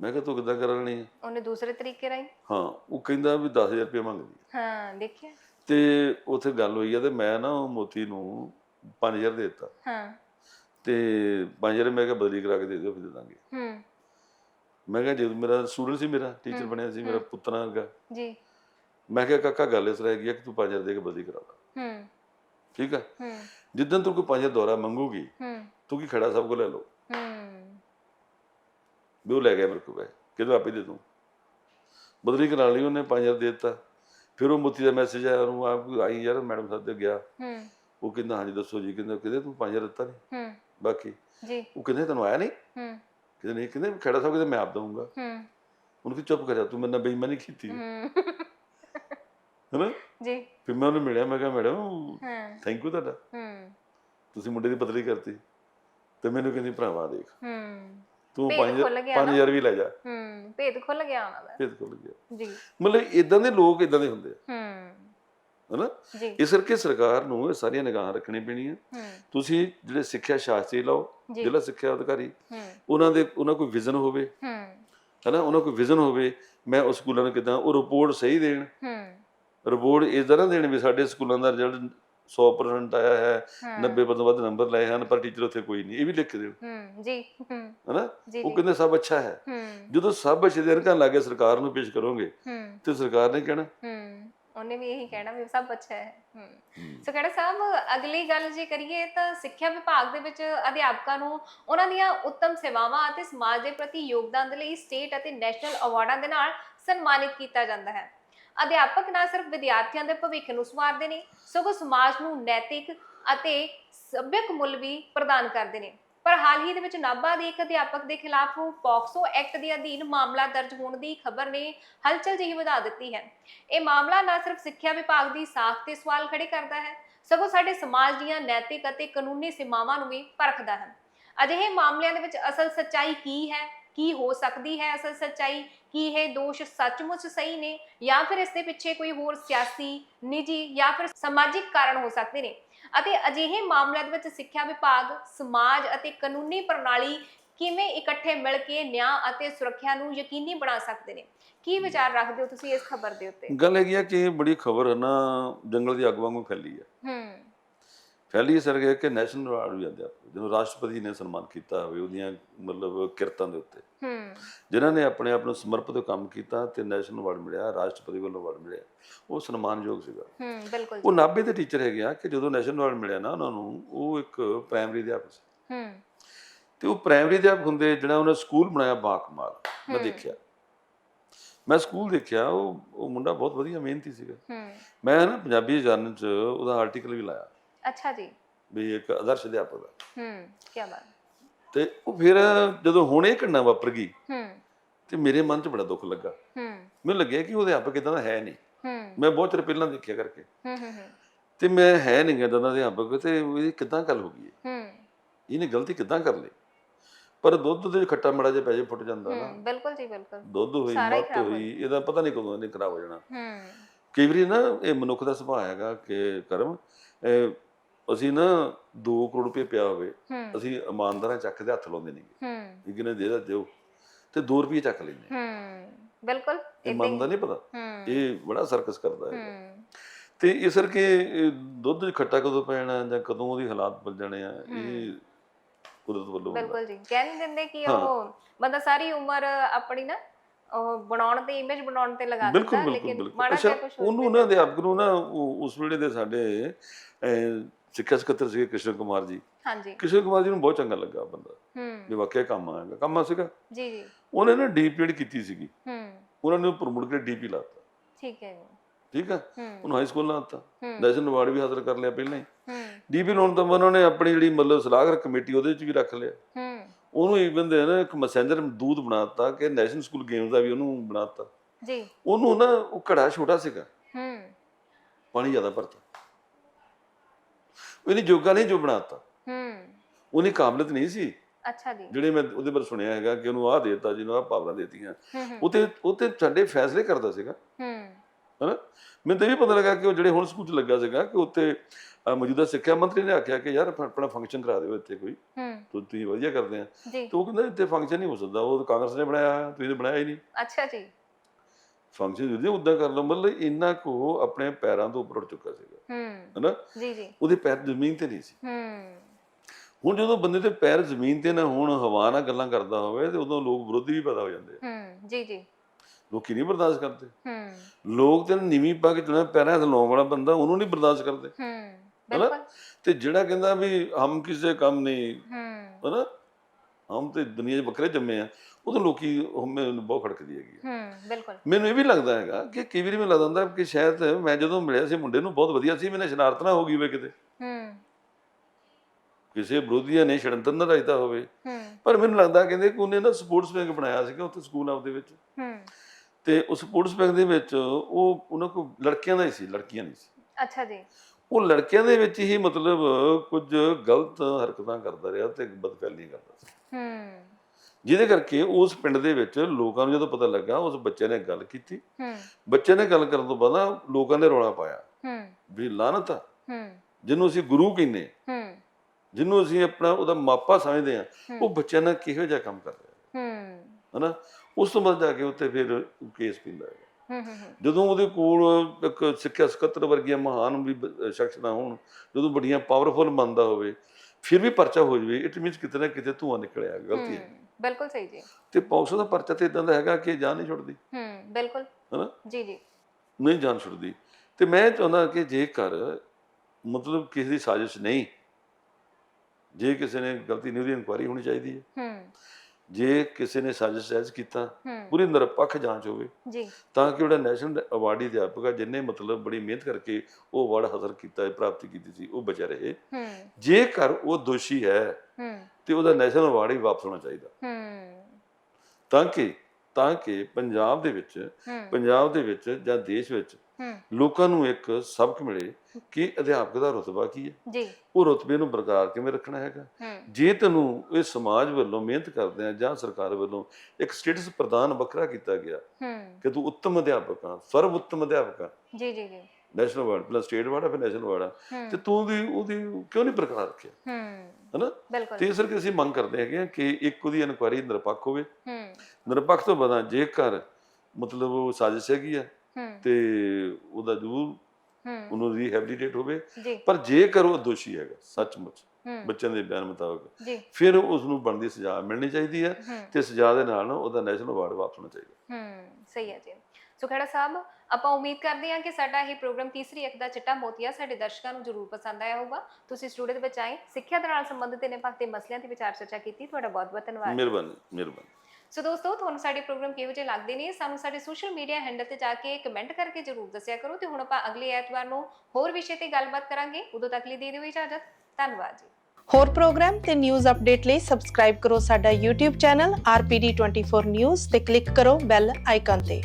ਮੈਂ ਕਿਹਾ ਤੂੰ ਕਿੱਦਾਂ ਕਰਾ ਲੈਣੀ ਹੈ? ਉਹਨੇ ਦੂਸਰੇ ਤਰੀਕੇ ਰਾਹੀਂ? ਹਾਂ ਉਹ ਕਹਿੰਦਾ ਵੀ 10000 ਰੁਪਏ ਮੰਗਦੀ ਹੈ। ਹਾਂ ਦੇਖਿਆ। ਤੇ ਉੱਥੇ ਗੱਲ ਹੋਈ ਆ ਤੇ ਮੈਂ ਨਾ ਉਹ ਮੋਤੀ ਨੂੰ 5000 ਦੇ ਦਿੱਤਾ। ਹਾਂ। ਤੇ 5000 ਮੈਂ ਕਿਹਾ ਬਦਲੀ ਕਰਾ ਕੇ ਦੇ ਦਿਓ ਫਿਰ ਦੇ ਦਾਂਗੇ। ਹੂੰ। ਮੈਂ ਕਿਹਾ ਜਦੋਂ ਮੇਰਾ ਸਟੂਡੈਂਟ ਸੀ ਮੇਰਾ ਟੀਚਰ ਹੂੰ, ਬਣਿਆ ਸੀ ਮੇਰਾ ਹੂੰ। ਪੁੱਤਰਾ ਹੈਗਾ ਜੀ। ਮੈਂ ਕਿਹਾ ਕਾਕਾ ਗੱਲ ਇਸ ਤਰ੍ਹਾਂ ਹੈਗੀ ਆ ਕਿ ਤੂੰ 5000 ਦੇ ਕੇ ਬਦਲੀ ਕਰਾ ਲਾ। ਹੂੰ। ਠੀਕ ਆ? ਹੂੰ। ਜਿੱਦਣ ਤੂੰ ਕੋਈ 5000 ਦੁਆਰਾ ਮੰਗੂਗੀ ਹੂੰ। ਤੂੰ ਕੀ ਖੜਾ ਸਭ ਕੋ ਲੈ ਲਓ? ਹੂੰ। ਵੀ ਉਹ ਲੈ ਗਿਆ ਮੇਰੇ ਕੋਲ ਪੈਸੇ ਕਿਦੋਂ ਆਪੇ ਦੇ ਦੂੰ। ਬਦਲੀ ਕਰਾ ਲਈ ਉਹਨੇ 5000 ਦੇ ਦਿੱਤਾ। ਫਿਰ ਉਹ ਮੋਤੀ ਦਾ ਮੈਸੇਜ ਆਇਆ ਉਹਨੂੰ ਆਪ ਆਈ ਯਾਰ ਮੈਡਮ ਸਾਹਿਬ ਦੇ ਗਿਆ ਹੂੰ। ਉਹ ਕਹਿੰਦਾ ਹਾਂਜੀ ਦੱਸੋ ਜੀ ਕਹਿੰਦਾ ਕਿਤੇ ਤੂੰ 5000 ਦਿੱਤਾ ਨਹੀਂ ਹੂੰ। ਬਾਕੀ ਜੀ। ਉਹ ਕਹਿੰਦੇ ਤੈਨੂੰ ਆਇਆ ਨਹੀਂ? ਹੂੰ। ਕਹਿੰਦੇ ਨਹੀਂ ਕਹਿੰਦੇ ਖੜਾ ਸਾਹਿਬ ਕਹਿੰਦੇ ਮੈਂ ਆਪ ਦਊਂਗਾ। ਹੂੰ। ਉਹਨੂੰ ਕਿ ਚੁੱਪ ਕਰ ਜਾ ਤੂੰ ਮੇਰੇ ਨਾਲ ਬੇਈਮਾਨੀ ਕੀਤੀ। ਹੈਨਾ? ਜੀ। ਫਿਰ ਮੈਂ ਉਹਨੂੰ ਮਿਲਿਆ ਮੈਂ ਕਿਹਾ ਮੈਡਮ ਹਾਂ। ਥੈਂਕ ਯੂ ਤੁਹਾਡਾ। ਹੂੰ। ਤੁਸੀਂ ਮੁੰਡੇ ਦੀ ਬਦਲੀ ਕਰਤੀ। ਤੇ ਮੈਨੂੰ ਕਹਿੰਦੀ ਭਰਾਵਾ ਦੇਖ। ਹੂੰ। ਤੂੰ ਭੇਦ 5 ਖੁੱਲ੍ਹ ਗਿਆ ਨਾ। 5000 ਵੀ ਲੈ ਜਾ। ਹੂੰ ਭੇਦ ਖੁੱਲ ਗਿਆ ਉਹਨਾਂ ਦਾ। ਭੇਦ ਖੁੱਲ ਗਿਆ। ਜੀ। ਮਤਲਬ ਇਦਾਂ ਦੇ ਲੋਕ ਇਦਾਂ ਦੇ ਹੁੰਦੇ ਆ। ਹੂੰ। ਹਨਾ? ਇਸ ਕਰਕੇ ਸਰਕਾਰ ਨੂੰ ਇਹ ਸਾਰੀਆਂ ਨਿਗਾਹਾਂ ਰੱਖਣੀ ਪੈਣੀਆਂ। ਹੂੰ। ਤੁਸੀਂ ਜਿਹੜੇ ਸਿੱਖਿਆ ਸ਼ਾਸਤਰੀ ਲਾਓ ਜ਼ਿਲ੍ਹਾ ਸਿੱਖਿਆ ਅਧਿਕਾਰੀ ਉਹਨਾਂ ਦੇ ਉਹਨਾਂ ਕੋਈ ਵਿਜ਼ਨ ਹੋਵੇ। ਹਨਾ? ਉਹਨਾਂ ਕੋਈ ਵਿਜ਼ਨ ਹੋਵੇ ਮੈਂ ਉਸ ਸਕੂਲਾਂ ਨੂੰ ਕਿਦਾਂ ਉਹ ਰਿਪੋਰਟ ਸਹੀ ਦੇਣ। ਰਿਪੋਰਟ ਇਸ ਤਰ੍ਹਾਂ ਦੇਣ ਵੀ ਸਾਡੇ ਸਕੂਲਾਂ ਦਾ ਰਿਜ਼ਲਟ 100% ਆਇਆ ਹੈ ਹੂੰ। 90 ਤੋਂ ਵੱਧ ਨੰਬਰ ਲਏ ਹਨ ਪਰ ਟੀਚਰ ਉੱਥੇ ਕੋਈ ਨਹੀਂ ਇਹ ਵੀ ਲਿਖ ਕੇ ਦੇਣ ਹੂੰ ਜੀ ਹੂੰ। ਹਨਾ? ਉਹ ਕਹਿੰਦੇ ਸਭ ਅੱਛਾ ਹੈ। ਜਦੋਂ ਸਭ ਅੱਛੇ ਦੇ ਅਨਕਾਂ ਲਾਗੇ ਸਰਕਾਰ ਨੂੰ ਪੇਸ਼ ਕਰੋਗੇ ਤੇ ਸਰਕਾਰ ਨੇ ਕਹਿਣਾ ਉਹਨੇ ਵੀ ਇਹੀ ਕਹਿਣਾ ਵੀ ਸਭ ਅੱਛਾ ਹੈ। ਸੋ ਖੜਾ ਸਾਹਿਬ ਅਗਲੀ ਗੱਲ ਜੇ ਕਰੀਏ ਤਾਂ ਸਿੱਖਿਆ ਵਿਭਾਗ ਦੇ ਵਿੱਚ ਅਧਿਆਪਕਾਂ ਨੂੰ ਉਹਨਾਂ ਦੀਆਂ ਉੱਤਮ ਸੇਵਾਵਾਂ ਅਤੇ ਸਮਾਜ ਦੇ ਪ੍ਰਤੀ ਯੋਗਦਾਨ ਦੇ ਲਈ ਸਟੇਟ ਅਤੇ ਨੈਸ਼ਨਲ ਅਵਾਰਡਾਂ ਦੇ ਨਾਲ ਸਨਮਾਨਿਤ ਕੀਤਾ ਜਾਂਦਾ ਹੈ। ਅਧਿਆਪਕ ਨਾ ਸਿਰਫ ਵਿਦਿਆਰਥੀਆਂ ਦੇ ਭਵਿੱਖ ਨੂੰ ਸੰਵਾਰਦੇ ਨੇ ਸਗੋਂ ਸਮਾਜ ਨੂੰ ਨੈਤਿਕ ਅਤੇ ਸੱਭਿਅਕ ਮੁੱਲ ਵੀ ਪ੍ਰਦਾਨ ਕਰਦੇ ਨੇ। ਪਰ ਹਾਲ ਹੀ ਦੇ ਵਿੱਚ ਨਾਭਾ ਦੇ ਇੱਕ ਅਧਿਆਪਕ ਦੇ ਖਿਲਾਫ ਪੌਕਸੋ ਐਕਟ ਦੇ ਅਧੀਨ ਮਾਮਲਾ ਦਰਜ ਹੋਣ ਦੀ ਖਬਰ ਨੇ ਹਲਚਲ ਜਿਹੀ ਵਧਾ ਦਿੱਤੀ ਹੈ। ਇਹ ਮਾਮਲਾ ਨਾ ਸਿਰਫ ਸਿੱਖਿਆ ਵਿਭਾਗ ਦੀ ਸਾਖ ਤੇ ਸਵਾਲ ਖੜੇ ਕਰਦਾ ਹੈ, ਸਗੋਂ ਸਾਡੇ ਸਮਾਜ ਦੀਆਂ ਨੈਤਿਕ ਅਤੇ ਕਾਨੂੰਨੀ ਸੀਮਾਵਾਂ ਨੂੰ ਵੀ ਪਰਖਦਾ ਹੈ। ਅਜਿਹੇ ਮਾਮਲਿਆਂ ਦੇ ਵਿੱਚ ਅਸਲ ਸੱਚਾਈ ਕੀ ਹੈ? ਕੀ ਹੋ ਸਕਦੀ ਹੈ ਅਸਲ ਸੱਚਾਈ? ਕੀ ਇਹ ਦੋਸ਼ ਸੱਚਮੁੱਚ ਸਹੀ ਨੇ? ਜਾਂ ਫਿਰ ਇਸ ਦੇ ਪਿੱਛੇ ਕੋਈ ਹੋਰ ਸਿਆਸੀ ਨਿੱਜੀ ਜਾਂ ਫਿਰ ਸਮਾਜਿਕ ਕਾਰਨ ਹੋ ਸਕਦੇ ਨੇ? ਅਤੇ ਅਜਿਹੇ ਮਾਮਲਿਆਂ ਦੇ ਵਿੱਚ ਸਿੱਖਿਆ ਵਿਭਾਗ ਸਮਾਜ ਅਤੇ ਕਾਨੂੰਨੀ ਪ੍ਰਣਾਲੀ ਕਿਵੇਂ ਇਕੱਠੇ ਮਿਲ ਕੇ ਨਿਆਂ ਅਤੇ ਸੁਰੱਖਿਆ ਨੂੰ ਯਕੀਨੀ ਬਣਾ ਸਕਦੇ ਨੇ? ਕੀ ਵਿਚਾਰ ਰੱਖਦੇ ਹੋ ਤੁਸੀਂ ਇਸ ਖਬਰ ਦੇ ਉੱਤੇ? ਗੱਲ ਹੈਗੀ ਆ ਕਿ ਇਹ ਬੜੀ ਖਬਰ ਹੈ ਨਾ ਜੰਗਲ ਦੀ ਅੱਗ ਵਾਂਗੂ ਫੈਲੀ ਹੈ ਹੂੰ। ਫੈਲੀ ਇਸ ਕਰਕੇ ਕਿ ਨੈਸ਼ਨਲ ਅਵਾਰਡ ਵੀ ਆਉਂਦੇ ਆ ਜਿਹਨੂੰ ਰਾਸ਼ਟਰਪਤੀ ਨੇ ਸਨਮਾਨ ਕੀਤਾ ਹੋਵੇ ਉਹਦੀਆਂ ਮਤਲਬ ਕਿਰਤਾਂ ਦੇ ਉੱਤੇ। ਹੂੰ। ਜਿਨ੍ਹਾਂ ਨੇ ਆਪਣੇ ਆਪ ਨੂੰ ਸਮਰਪਿਤ ਕੰਮ ਕੀਤਾ ਤੇ ਨੈਸ਼ਨਲ ਅਵਾਰਡ ਮਿਲਿਆ ਰਾਸ਼ਟਰਪਤੀ ਵੱਲੋਂ ਅਵਾਰਡ ਮਿਲਿਆ। ਉਹ ਸਨਮਾਨਯੋਗ ਸੀਗਾ। ਹੂੰ ਬਿਲਕੁਲ ਉਹ ਨਾਭੇ ਦੇ ਟੀਚਰ ਹੈਗੇ ਆ ਕਿ ਜਦੋਂ ਨੈਸ਼ਨਲ ਅਵਾਰਡ ਮਿਲਿਆ ਨਾ ਉਹਨਾਂ ਨੂੰ ਉਹ ਇੱਕ ਪ੍ਰਾਇਮਰੀ ਅਧਿਆਪਕ ਸੀ। ਹੂੰ। ਤੇ ਉਹ ਪ੍ਰਾਇਮਰੀ ਅਧਿਆਪਕ ਹੁੰਦੇ ਜਿਹੜਾ ਉਹਨੇ ਸਕੂਲ ਬਣਾਇਆ ਬਾਕਮਾਲ। ਮੈਂ। ਦੇਖਿਆ। ਮੈਂ ਸਕੂਲ ਦੇਖਿਆ ਉਹ ਉਹ ਮੁੰਡਾ ਬਹੁਤ ਵਧੀਆ ਮਿਹਨਤੀ ਸੀਗਾ। ਹੂੰ। ਮੈਂ ਨਾ ਪੰਜਾਬੀ ਜਰਨਲ ਚ ਉਹਦਾ ਆਰਟੀਕਲ ਵੀ ਲਾਇਆ। ਅੱਛਾ ਜੀ। ਵੀ ਇੱਕ ਆਦਰਸ਼ ਅਧਿਆਪਕ ਦਾ ਹੂੰ ਕੀ ਬਾਤ। ਤੇ ਉਹ ਫਿਰ ਜਦੋਂ ਹੁਣ ਇਹ ਘਟਨਾ ਵਾਪਰ ਗਈ ਹੂੰ। ਤੇ ਮੇਰੇ ਮਨ 'ਚ ਬੜਾ ਦੁੱਖ ਲੱਗਾ। ਹੂੰ। ਮੈਨੂੰ ਲੱਗਿਆ ਕਿ ਉਹ ਅਧਿਆਪਕ ਇਦਾਂ ਦਾ ਹੈ ਨਹੀਂ। ਹੂੰ। ਮੈਂ ਬਹੁਤ ਚਿਰ ਪਹਿਲਾਂ ਦੇਖਿਆ ਕਰਕੇ। ਹੂੰ ਹੂੰ ਹੂੰ, ਤੇ ਮੈਂ ਹੈ ਨਹੀਂ ਇਦਾਂ ਦਾ ਅਧਿਆਪਕ ਤੇ ਇਹ ਕਿਦਾਂ ਗੱਲ ਹੋ ਗਈ ਹੈ? ਇਹਨੇ ਗਲਤੀ ਕਿਦਾਂ ਕਰ ਲਈ? ਪਰ ਦੁੱਧ ਦੇ ਖੱਟਾ ਮੜਾ ਜਿਹਾ ਪੈ ਜੇ ਫੁੱਟ ਜਾਂਦਾ ਨਾ। ਬਿਲਕੁਲ ਜੀ ਬਿਲਕੁਲ। ਦੁੱਧ ਹੋਈ ਮੱਤ ਹੋਈ ਇਹਦਾ ਪਤਾ ਨਹੀਂ ਕਦੋਂ ਇਹਨੇ ਖਰਾਬ ਹੋ ਜਾਣਾ। ਹੂੰ। ਕਈ ਵਾਰੀ ਨਾ ਇਹ ਮਨੁੱਖ ਦਾ ਸੁਭਾਅ ਹੈਗਾ ਕਿ ਕਰਮ ਅਸੀਂ ਨਾ 2 ਕਰੋੜ ਰੁਪਏ ਪਿਆ ਹੋਵੇ ਅਸੀਂ ਇਮਾਨਦਾਰਾਂ ਚੱਕ ਦੇ ਹੱਥ ਲਾਉਂਦੇ ਨਹੀਂ ਹੂੰ। ਕਿਨੇ ਦੇ ਦਾ ਦਿਓ। ਤੇ 2 ਰੁਪਏ ਚੱਕ ਲੈਂਦੇ ਹੂੰ। ਬਿਲਕੁਲ ਇਹ ਏਦਾਂ ਮਨ ਦਾ ਹੀ ਨਹੀਂ ਪਤਾ ਇਹ ਬੜਾ ਸਰਕਸ ਕਰਦਾ ਹੈ। ਤੇ ਇਸ ਕਰਕੇ ਦੁੱਧ ਖੱਟਾ ਕਦੋਂ ਪੈਣਾ ਜਾਂ ਕਦੋਂ ਉਹਦੀ ਹਾਲਾਤ ਬਦਲ ਜਾਣੇ ਆ ਇਹ ਕੁਦਰਤ ਵੱਲੋਂ। ਬਿਲਕੁਲ ਜੀ। ਕਹਿ ਨਹੀਂ ਦਿੰਦੇ ਕਿ। ਉਹ ਬੰਦਾ ਸਾਰੀ ਉਮਰ ਆਪਣੀ ਨਾ ਉਹ ਬਣਾਉਣ ਤੇ ਇਮੇਜ ਬਣਾਉਣ ਤੇ ਲਗਾ ਦਿੰਦਾ ਲੇਕਿਨ ਮਾੜਾ ਜਿਹਾ ਕੁਝ ਉਹਨੂੰ ਨਾ ਅਧਿਆਪਕ ਨੂੰ ਨਾ ਉਹ- ਉਸ ਵੇਲੇ ਦੇ ਸਾਡੇ ਸਿੱਖਿਆ ਸਕੱਤਰ ਸੀਗੇ ਕ੍ਰਿਸ਼ਨ ਕੁਮਾਰ ਜੀ। ਹਾਂਜੀ। ਕ੍ਰਿਸ਼ਨ ਕੁਮਾਰ ਜੀ ਨੂੰ ਬਹੁਤ ਚੰਗਾ ਲੱਗਾ ਬੰਦਾ। ਵੀ ਹੂੰ ਵਾਕਿਆ ਕੰਮ ਆਏਗਾ। ਕੰਮ ਆ ਸੀਗਾ। ਜੀ ਜੀ। ਉਹਨੇ ਨਾ ਡੀਪੀਐਡ ਕੀਤੀ ਸੀਗੀ। ਹੂੰ। ਉਹਨਾਂ ਨੇ ਪ੍ਰਮੋਟ ਕੇ ਡੀਪੀ ਲਾਤਾ। ਠੀਕ ਹੈ ਜੀ। ਠੀਕ ਆ? ਹੂੰ। ਉਹਨੂੰ ਹਾਈ ਸਕੂਲ ਲਾਤਾ। ਨੈਸ਼ਨਲ ਅਵਾਰਡ ਵੀ ਹਾਸਲ ਕਰ ਲਿਆ ਪਹਿਲਾਂ ਹੀ। ਹੂੰ। ਡੀਪੀ ਲਾਉਣ ਤੋਂ ਬਾਅਦ ਉਹਨਾਂ ਨੇ ਆਪਣੀ ਜਿਹੜੀ ਮਤਲਬ ਸਲਾਹਕਾਰ ਕਮੇਟੀ ਉਹਦੇ ਵਿੱਚ ਵੀ ਰੱਖ ਲਿਆ। ਹੂੰ। ਉਹਨੂੰ ਇਵਨ ਦੇ ਨਾ ਇੱਕ ਮੈਸੇਂਜਰ ਦੂਤ ਬਣਾਤਾ ਕਿ ਨੈਸ਼ਨਲ ਸਕੂਲ ਗੇਮਸ ਦਾ ਵੀ ਉਹਨੂੰ ਬਣਾਤਾ ਜੀ। ਉਹਨੂੰ ਨਾ ਉਹ ਘੜਾ ਛੋਟਾ ਸੀਗਾ। ਹੂੰ। ਪਾਣੀ ਜ਼ਿਆਦਾ ਭਰਤਾ। ਉਹਨੇ ਜੋਗਾ ਨਹੀਂ ਜੋ ਬਣਾਤਾ। ਹੂੰ। ਉਹਦੀ ਕਾਬਲੀਅਤ ਨਹੀਂ ਸੀ। ਅੱਛਾ ਜੀ। ਜਿਹੜੇ ਮੈਂ ਉਹਦੇ ਬਾਰੇ ਸੁਣਿਆ ਹੈਗਾ ਕਿ ਉਹਨੂੰ ਆਹ ਦੇਤਾ ਜਿਹਨੂੰ ਆਹ ਪਾਵਰਾਂ ਦੇਤੀਆਂ। ਉਹ ਤੇ ਉਹ ਤੇ ਸਾਡੇ ਫੈਸਲੇ ਕਰਦਾ ਸੀਗਾ। ਹੂੰ। ਹਨਾ? ਮੈਨੂੰ ਤਾਂ ਇਹ ਵੀ ਪਤਾ ਲੱਗਾ ਕਿ ਉਹ ਜਿਹੜੇ ਹੁਣ ਸਕੂਲ 'ਚ ਲੱਗਾ ਸੀਗਾ ਕਿ ਉੱਤੇ ਅਹ, ਮੌਜੂਦਾ ਸਿੱਖਿਆ ਮੰਤਰੀ ਨੇ ਆਖਿਆ ਕਿ ਯਾਰ ਆਪਣਾ- ਆਪਣਾ ਫੰਕਸ਼ਨ ਕਰਾ ਦਿਓ ਇੱਥੇ ਕੋਈ। ਹੂੰ। ਤੁ- ਤੁਸੀਂ ਵਧੀਆ ਕਰਦੇ ਆ। ਜੀ। ਤੇ ਉਹ ਕਹਿੰਦਾ ਇੱਥੇ ਫੰਕਸ਼ਨ ਨਹੀਂ ਹੋ ਸਕਦਾ। ਉਹ ਤਾਂ ਕਾਂਗਰਸ ਨੇ ਬਣਾਇਆ ਹੋਇਆ, ਤੁਸੀਂ ਤਾਂ ਬਣਾਇਆ ਹੀ ਨਹੀਂ। ਅੱਛਾ ਜੀ। ਫੰਕਸ਼ਨ ਜਿਹੜੇ ਉਦਾਂ ਕਰ ਲਓ ਮਤਲਬ ਇੰਨਾ ਕੋ ਆਪਣੇ ਪੈਰਾਂ ਤੋਂ ਉੱਪਰ ਉੱਠ ਚੁੱਕਾ ਸੀਗਾ। ਹੂੰ ਹਨਾ? ਜੀ ਜੀ। ਉਹਦੇ ਪੈਰ ਜ਼ਮੀਨ ਤੇ ਨਹੀਂ ਸੀ। ਹੂੰ। ਹੁਣ ਜਦੋਂ ਬੰਦੇ ਦੇ ਪੈਰ ਜ਼ਮੀਨ ਤੇ ਨਾ ਹੋਣ ਹਵਾ ਨਾਲ ਗੱਲਾਂ ਕਰਦਾ ਹੋਵੇ ਤੇ ਉਦੋਂ ਲੋਕ ਵਿਰੋਧੀ ਵੀ ਪੈਦਾ ਹੋ ਜਾਂਦੇ ਹੂੰ ਜੀ ਜੀ। ਲੋਕੀ ਨਹੀਂ ਬਰਦਾਸ਼ਤ ਕਰਦੇ। ਹੂੰ। ਲੋਕ ਤੇ ਨੀਵੀਂ ਪਾ ਕੇ ਚੁਣਾ ਪੈਰਾਂ ਤੇ ਲਾਉਣ ਵਾਲਾ ਬੰਦਾ ਉਹਨੂੰ ਨਹੀਂ ਬਰਦਾਸ਼ਤ ਕਰਦੇ। ਹੂੰ ਬਿਲਕੁਲ। ਤੇ ਜਿਹੜਾ ਕਹਿੰਦਾ ਵੀ ਹਮ ਕਿਸੇ ਕੰਮ ਨਹੀਂ ਹੂੰ। ਹਨਾ? ਹਮ ਤੇ ਦੁਨੀਆ 'ਚ ਵੱਖਰੇ ਜੰਮੇ ਆ। ਉਦੋਂ ਲੋਕੀ ਉਹ ਮੈਨੂੰ ਬਹੁਤ ਖੜਕਦੀ ਹੈਗੀ। ਹੂੰ ਬਿਲਕੁਲ। ਮੈਨੂੰ ਇਹ ਵੀ ਲੱਗਦਾ ਹੈਗਾ ਕਿ ਕਈ ਵਾਰੀ ਮੈਨੂੰ ਲੱਗਦਾ ਹੁੰਦਾ ਕਿ ਸ਼ਾਇਦ ਮੈਂ ਜਦੋਂ ਮਿਲਿਆ ਸੀ ਮੁੰਡੇ ਨੂੰ ਬਹੁਤ ਵਧੀਆ ਸੀ ਮੈਨੇ ਸ਼ਰਾਰਤ ਨਾ ਹੋ ਗਈ ਹੋਵੇ ਕਿਤੇ। ਹੂੰ। ਕਿਸੇ ਵਿਰੋਧੀਆਂ ਨੇ ਛੜੰਤਰ ਨਾ ਰਚਦਾ ਹੋਵੇ। ਹੂੰ। ਪਰ ਮੈਨੂੰ ਲੱਗਦਾ ਕਹਿੰਦੇ ਕਿ ਉਹਨੇ ਨਾ ਸਪੋਰਟਸ ਵਿੰਗ ਬਣਾਇਆ ਸੀਗਾ ਉੱਥੇ ਸਕੂਲ ਆਪਦੇ ਵਿੱਚ। ਹੂੰ। ਤੇ ਉਸ ਸਪੋਰਟਸ ਵਿੰਗ ਦੇ ਵਿੱਚ ਉਹ ਉਹਨਾਂ ਕੋਲ ਲੜਕਿਆਂ ਦਾ ਹੀ ਸੀ ਲੜਕੀਆਂ ਨਹੀਂ ਸੀ। ਅੱਛਾ ਜੀ। ਉਹ ਲੜਕਿਆਂ ਦੇ ਵਿੱਚ ਹੀ ਮਤਲਬ ਕੁਝ ਗਲਤ ਹਰਕਤਾਂ ਕਰਦਾ ਰਿਹਾ ਤੇ ਬਦਫੈਲੀਆਂ ਕਰਦਾ ਸੀ। ਹੂੰ। ਜਿਹਦੇ ਕਰਕੇ ਉਸ ਪਿੰਡ ਦੇ ਵਿੱਚ ਲੋਕਾਂ ਨੂੰ ਜਦੋਂ ਪਤਾ ਲੱਗਾ ਉਸ ਬੱਚੇ ਨੇ ਗੱਲ ਕੀਤੀ। ਹੂੰ। ਬੱਚੇ ਨੇ ਗੱਲ ਕਰਨ ਤੋਂ ਬਾਅਦ ਨਾ ਲੋਕਾਂ ਨੇ ਰੌਲਾ ਪਾਇਆ। ਹੂੰ। ਵੀ ਲਾਨਤ ਆ। ਹੂੰ। ਜਿਹਨੂੰ ਅਸੀਂ ਗੁਰੂ ਕਹਿੰਦੇ ਹਾਂ, ਜਿਹਨੂੰ ਅਸੀਂ ਆਪਣਾ ਉਹਦਾ ਮਾਪਾ ਸਮਝਦੇ ਆ। ਉਹ ਬੱਚਿਆਂ ਨਾਲ ਕਿਹੋ ਜਿਹਾ ਕੰਮ ਕਰ ਰਿਹਾ। ਹੂੰ। ਹਨਾ? ਉਸ ਤੋਂ ਬਾਅਦ ਜਾ ਕੇ ਉੱਤੇ ਫਿਰ ਕੇਸ ਪਿੰਦਾ ਹੈ। ਜਦੋਂ ਉਹਦੇ ਕੋਲ ਇੱਕ ਸਿੱਖਿਆ ਸਕੱਤਰ ਵਰਗੀਆਂ ਮਹਾਨ ਵੀ ਸ਼ਖਸ ਨਾ ਹੋਣ ਜਦੋਂ ਵੱਡੀਆਂ ਪਾਵਰਫੁਲ ਬੰਦਾ ਹੋਵੇ ਫਿਰ ਵੀ ਪਰਚਾ ਹੋ ਜਵੇ ਇਟ ਮੀਨਸ ਕਿਤੇ ਨਾ ਕਿਤੇ ਧੂਆਂ ਨਿਕਲਿਆ ਗਲਤੀ ਹੂੰ, ਬਿਲਕੁਲ ਸਹੀ ਜੀ। ਤੇ ਪੌਕਸੋ ਦਾ ਪਰਚਾ ਤੇ ਇਦਾਂ ਦਾ ਹੈਗਾ ਕਿ ਜਾਨ ਨਹੀਂ ਛੁੱਟਦੀ? ਹੂੰ ਬਿਲਕੁਲ। ਹਨਾ? ਜੀ ਜੀ। ਨਹੀਂ ਜਾਨ ਛੁੱਟਦੀ। ਤੇ ਮੈਂ ਚਾਹੁੰਦਾ ਕਿ ਜੇਕਰ ਮਤਲਬ ਕਿਸੇ ਦੀ ਸਾਜ਼ਿਸ਼ ਨਹੀਂ ਜੇ ਕਿਸੇ ਨੇ ਗਲਤੀ ਨਹੀਂ ਉਹਦੀ ਇਨਕੁਆਇਰੀ ਹੋਣੀ ਚਾਹੀਦੀ ਹੈ। ਹੂੰ। ਜੇ ਕਿਸੇ ਨੇ ਸਾਜ਼ਿਸ਼ ਸਾਜ਼ ਕੀਤਾ ਹੂੰ। ਪੂਰੀ ਨਿਰਪੱਖ ਜਾਂਚ ਹੋਵੇ ਜੀ। ਤਾਂ ਕਿ ਉਹਦਾ ਨੈਸ਼ਨਲ ਅਵਾਰਡੀ ਅਧਿਆਪਕ ਆ ਜਿਨੇ ਮਤਲਬ ਬੜੀ ਮਿਹਨਤ ਕਰਕੇ ਉਹ ਅਵਾਰਡ ਹਾਸਲ ਕੀਤਾ ਹੈ ਪ੍ਰਾਪਤੀ ਕੀਤੀ ਸੀ ਉਹ ਬਚਿਆ ਰਹੇ। ਹੂੰ। ਜੇਕਰ ਉਹ ਦੋਸ਼ੀ ਹੈ ਹੂੰ। ਤੇ ਉਹਦਾ ਨੈਸ਼ਨਲ ਅਵਾਰਡ ਹੀ ਵਾਪਸ ਹੋਣਾ ਚਾਹੀਦਾ। ਹੂੰ। ਤਾਂ ਕਿ ਤਾਂ ਕਿ ਪੰਜਾਬ ਦੇ ਵਿੱਚ ਪੰਜਾਬ ਦੇ ਵਿੱਚ ਜਾਂ ਦੇਸ਼ ਵਿੱਚ ਲੋਕਾਂ ਨੂੰ ਇੱਕ ਸਬਕ ਮਿਲੇ ਕਿ ਅਧਿਆਪਕ ਦਾ ਰੁਤਬਾ ਕੀ ਹੈ। ਜੀ। ਉਹ ਰੁਤਬੇ ਨੂੰ ਬਰਕਰਾਰ ਕਿਵੇਂ ਰੱਖਣਾ ਹੈਗਾ? ਜੇ ਤੈਨੂੰ ਇਹ ਸਮਾਜ ਵੱਲੋਂ ਮਿਹਨਤ ਕਰਦੇ ਆ ਜਾਂ ਸਰਕਾਰ ਵੱਲੋਂ ਇੱਕ ਸਟੇਟਸ ਪ੍ਰਦਾਨ ਵੱਖਰਾ ਕੀਤਾ ਗਿਆ ਕਿ ਤੂੰ ਉੱਤਮ ਅਧਿਆਪਕ ਆ ਸਰਵ ਉੱਤਮ ਅਧਿਆਪਕ ਆ ਜੀ ਜੀ ਜੀ। ਨੈਸ਼ਨਲ ਅਵਾਰਡ ਪਹਿਲਾਂ ਸਟੇਟ ਅਵਾਰਡ ਆ ਫਿਰ ਨੈਸ਼ਨਲ ਅਵਾਰਡ ਆ। ਤੇ ਤੂੰ ਉਹਦੀ ਉਹਦੀ ਕਿਉਂ ਨਹੀਂ ਬਰਕਰਾਰ ਰੱਖਿਆ? ਹੂੰ। ਹਨਾ? ਬਿਲਕੁਲ। ਤੇ ਇਸ ਕਰਕੇ ਅਸੀਂ ਮੰਗ ਕਰਦੇ ਹੈਗੇ ਆ ਕਿ ਇੱਕ ਉਹਦੀ ਇਨਕੁਆਇਰੀ ਨਿਰਪੱਖ ਹੋਵੇ। ਹੂੰ। ਨਿਰਪੱਖ ਤੋਂ ਬਾਅਦ ਜੇਕਰ ਮਤਲਬ ਉਹ ਸਾਜ਼ਿਸ਼ ਹੈਗੀ ਆ ਤੇ ਉਹਦਾ ਜ਼ਰੂਰ ਉਹਨੂੰ ਰੀਹੈਬਿਲਿਟੇਟ ਹੋਵੇ। ਪਰ ਜੇਕਰ ਉਹ ਦੋਸ਼ੀ ਹੈਗਾ ਸੱਚਮੁੱਚ ਬੱਚਿਆਂ ਦੇ ਬਿਆਨ ਮੁਤਾਬਕ ਫਿਰ ਉਸ ਨੂੰ ਬਣਦੀ ਸਜ਼ਾ ਮਿਲਣੀ ਚਾਹੀਦੀ ਹੈ ਤੇ ਸਜ਼ਾ ਦੇ ਨਾਲ ਉਹਦਾ ਨੈਸ਼ਨਲ ਅਵਾਰਡ ਵਾਪਸ ਹੋਣਾ ਚਾਹੀਦਾ। ਹੂੰ। ਸਹੀ ਹੈ ਜੀ। ਸੋ ਖੜਾ ਸਾਹਿਬ ਆਪਾਂ ਉਮੀਦ ਕਰਦੇ ਹਾਂ ਕਿ ਸਾਡਾ ਇਹ ਪ੍ਰੋਗਰਾਮ ਤੀਸਰੀ ਅੱਖ ਦਾ ਚਿੱਟਾ ਮੋਤੀਆ ਸਾਡੇ ਦਰਸ਼ਕਾਂ ਨੂੰ ਜ਼ਰੂਰ ਪਸੰਦ ਆਇਆ ਹੋਊਗਾ। ਤੁਸੀਂ ਸਟੂਡੀਓ ਦੇ ਵਿੱਚ ਆਏ ਸਿੱਖਿਆ ਦੇ ਨਾਲ ਸੰਬੰਧਿਤ ਨੇ ਭਗਤੇ ਮਸਲਿਆਂ ਤੇ ਵਿਚਾਰ ਚਰਚਾ ਕੀਤੀ ਤੁਹਾਡਾ ਬਹੁਤ ਬਹੁਤ ਧੰਨਵਾਦ। ਮਿਹਰਬਾਨੀ ਮਿਹਰਬਾਨੀ। ਸੋ ਦੋਸਤੋ ਤੁਹਾਨੂੰ ਸਾਡੇ ਪ੍ਰੋਗਰਾਮ ਕਿਹੋ ਜਿਹੇ ਲੱਗਦੇ ਨੇ ਸਾਨੂੰ ਸਾਡੇ ਸੋਸ਼ਲ ਮੀਡੀਆ ਹੈਂਡਲ ਤੇ ਜਾ ਕੇ ਕਮੈਂਟ ਕਰਕੇ ਜਰੂਰ ਦੱਸਿਆ ਕਰੋ ਤੇ ਹੁਣ ਆਪਾਂ ਅਗਲੇ ਐਤਵਾਰ ਨੂੰ ਹੋਰ ਵਿਸ਼ੇ ਤੇ ਗੱਲਬਾਤ ਕਰਾਂਗੇ। ਉਦੋਂ ਤੱਕ ਲਈ ਦੇ ਦਿਓ ਇਜਾਜ਼ਤ। ਧੰਨਵਾਦ ਜੀ। ਹੋਰ ਪ੍ਰੋਗਰਾਮ ਤੇ ਨਿਊਜ਼ ਅਪਡੇਟ ਲਈ ਸਬਸਕ੍ਰਾਈਬ ਕਰੋ ਸਾਡਾ YouTube ਚੈਨਲ RPD24 News ਤੇ ਕਲਿੱਕ ਕਰੋ ਬੈਲ ਆਈਕਨ ਤੇ।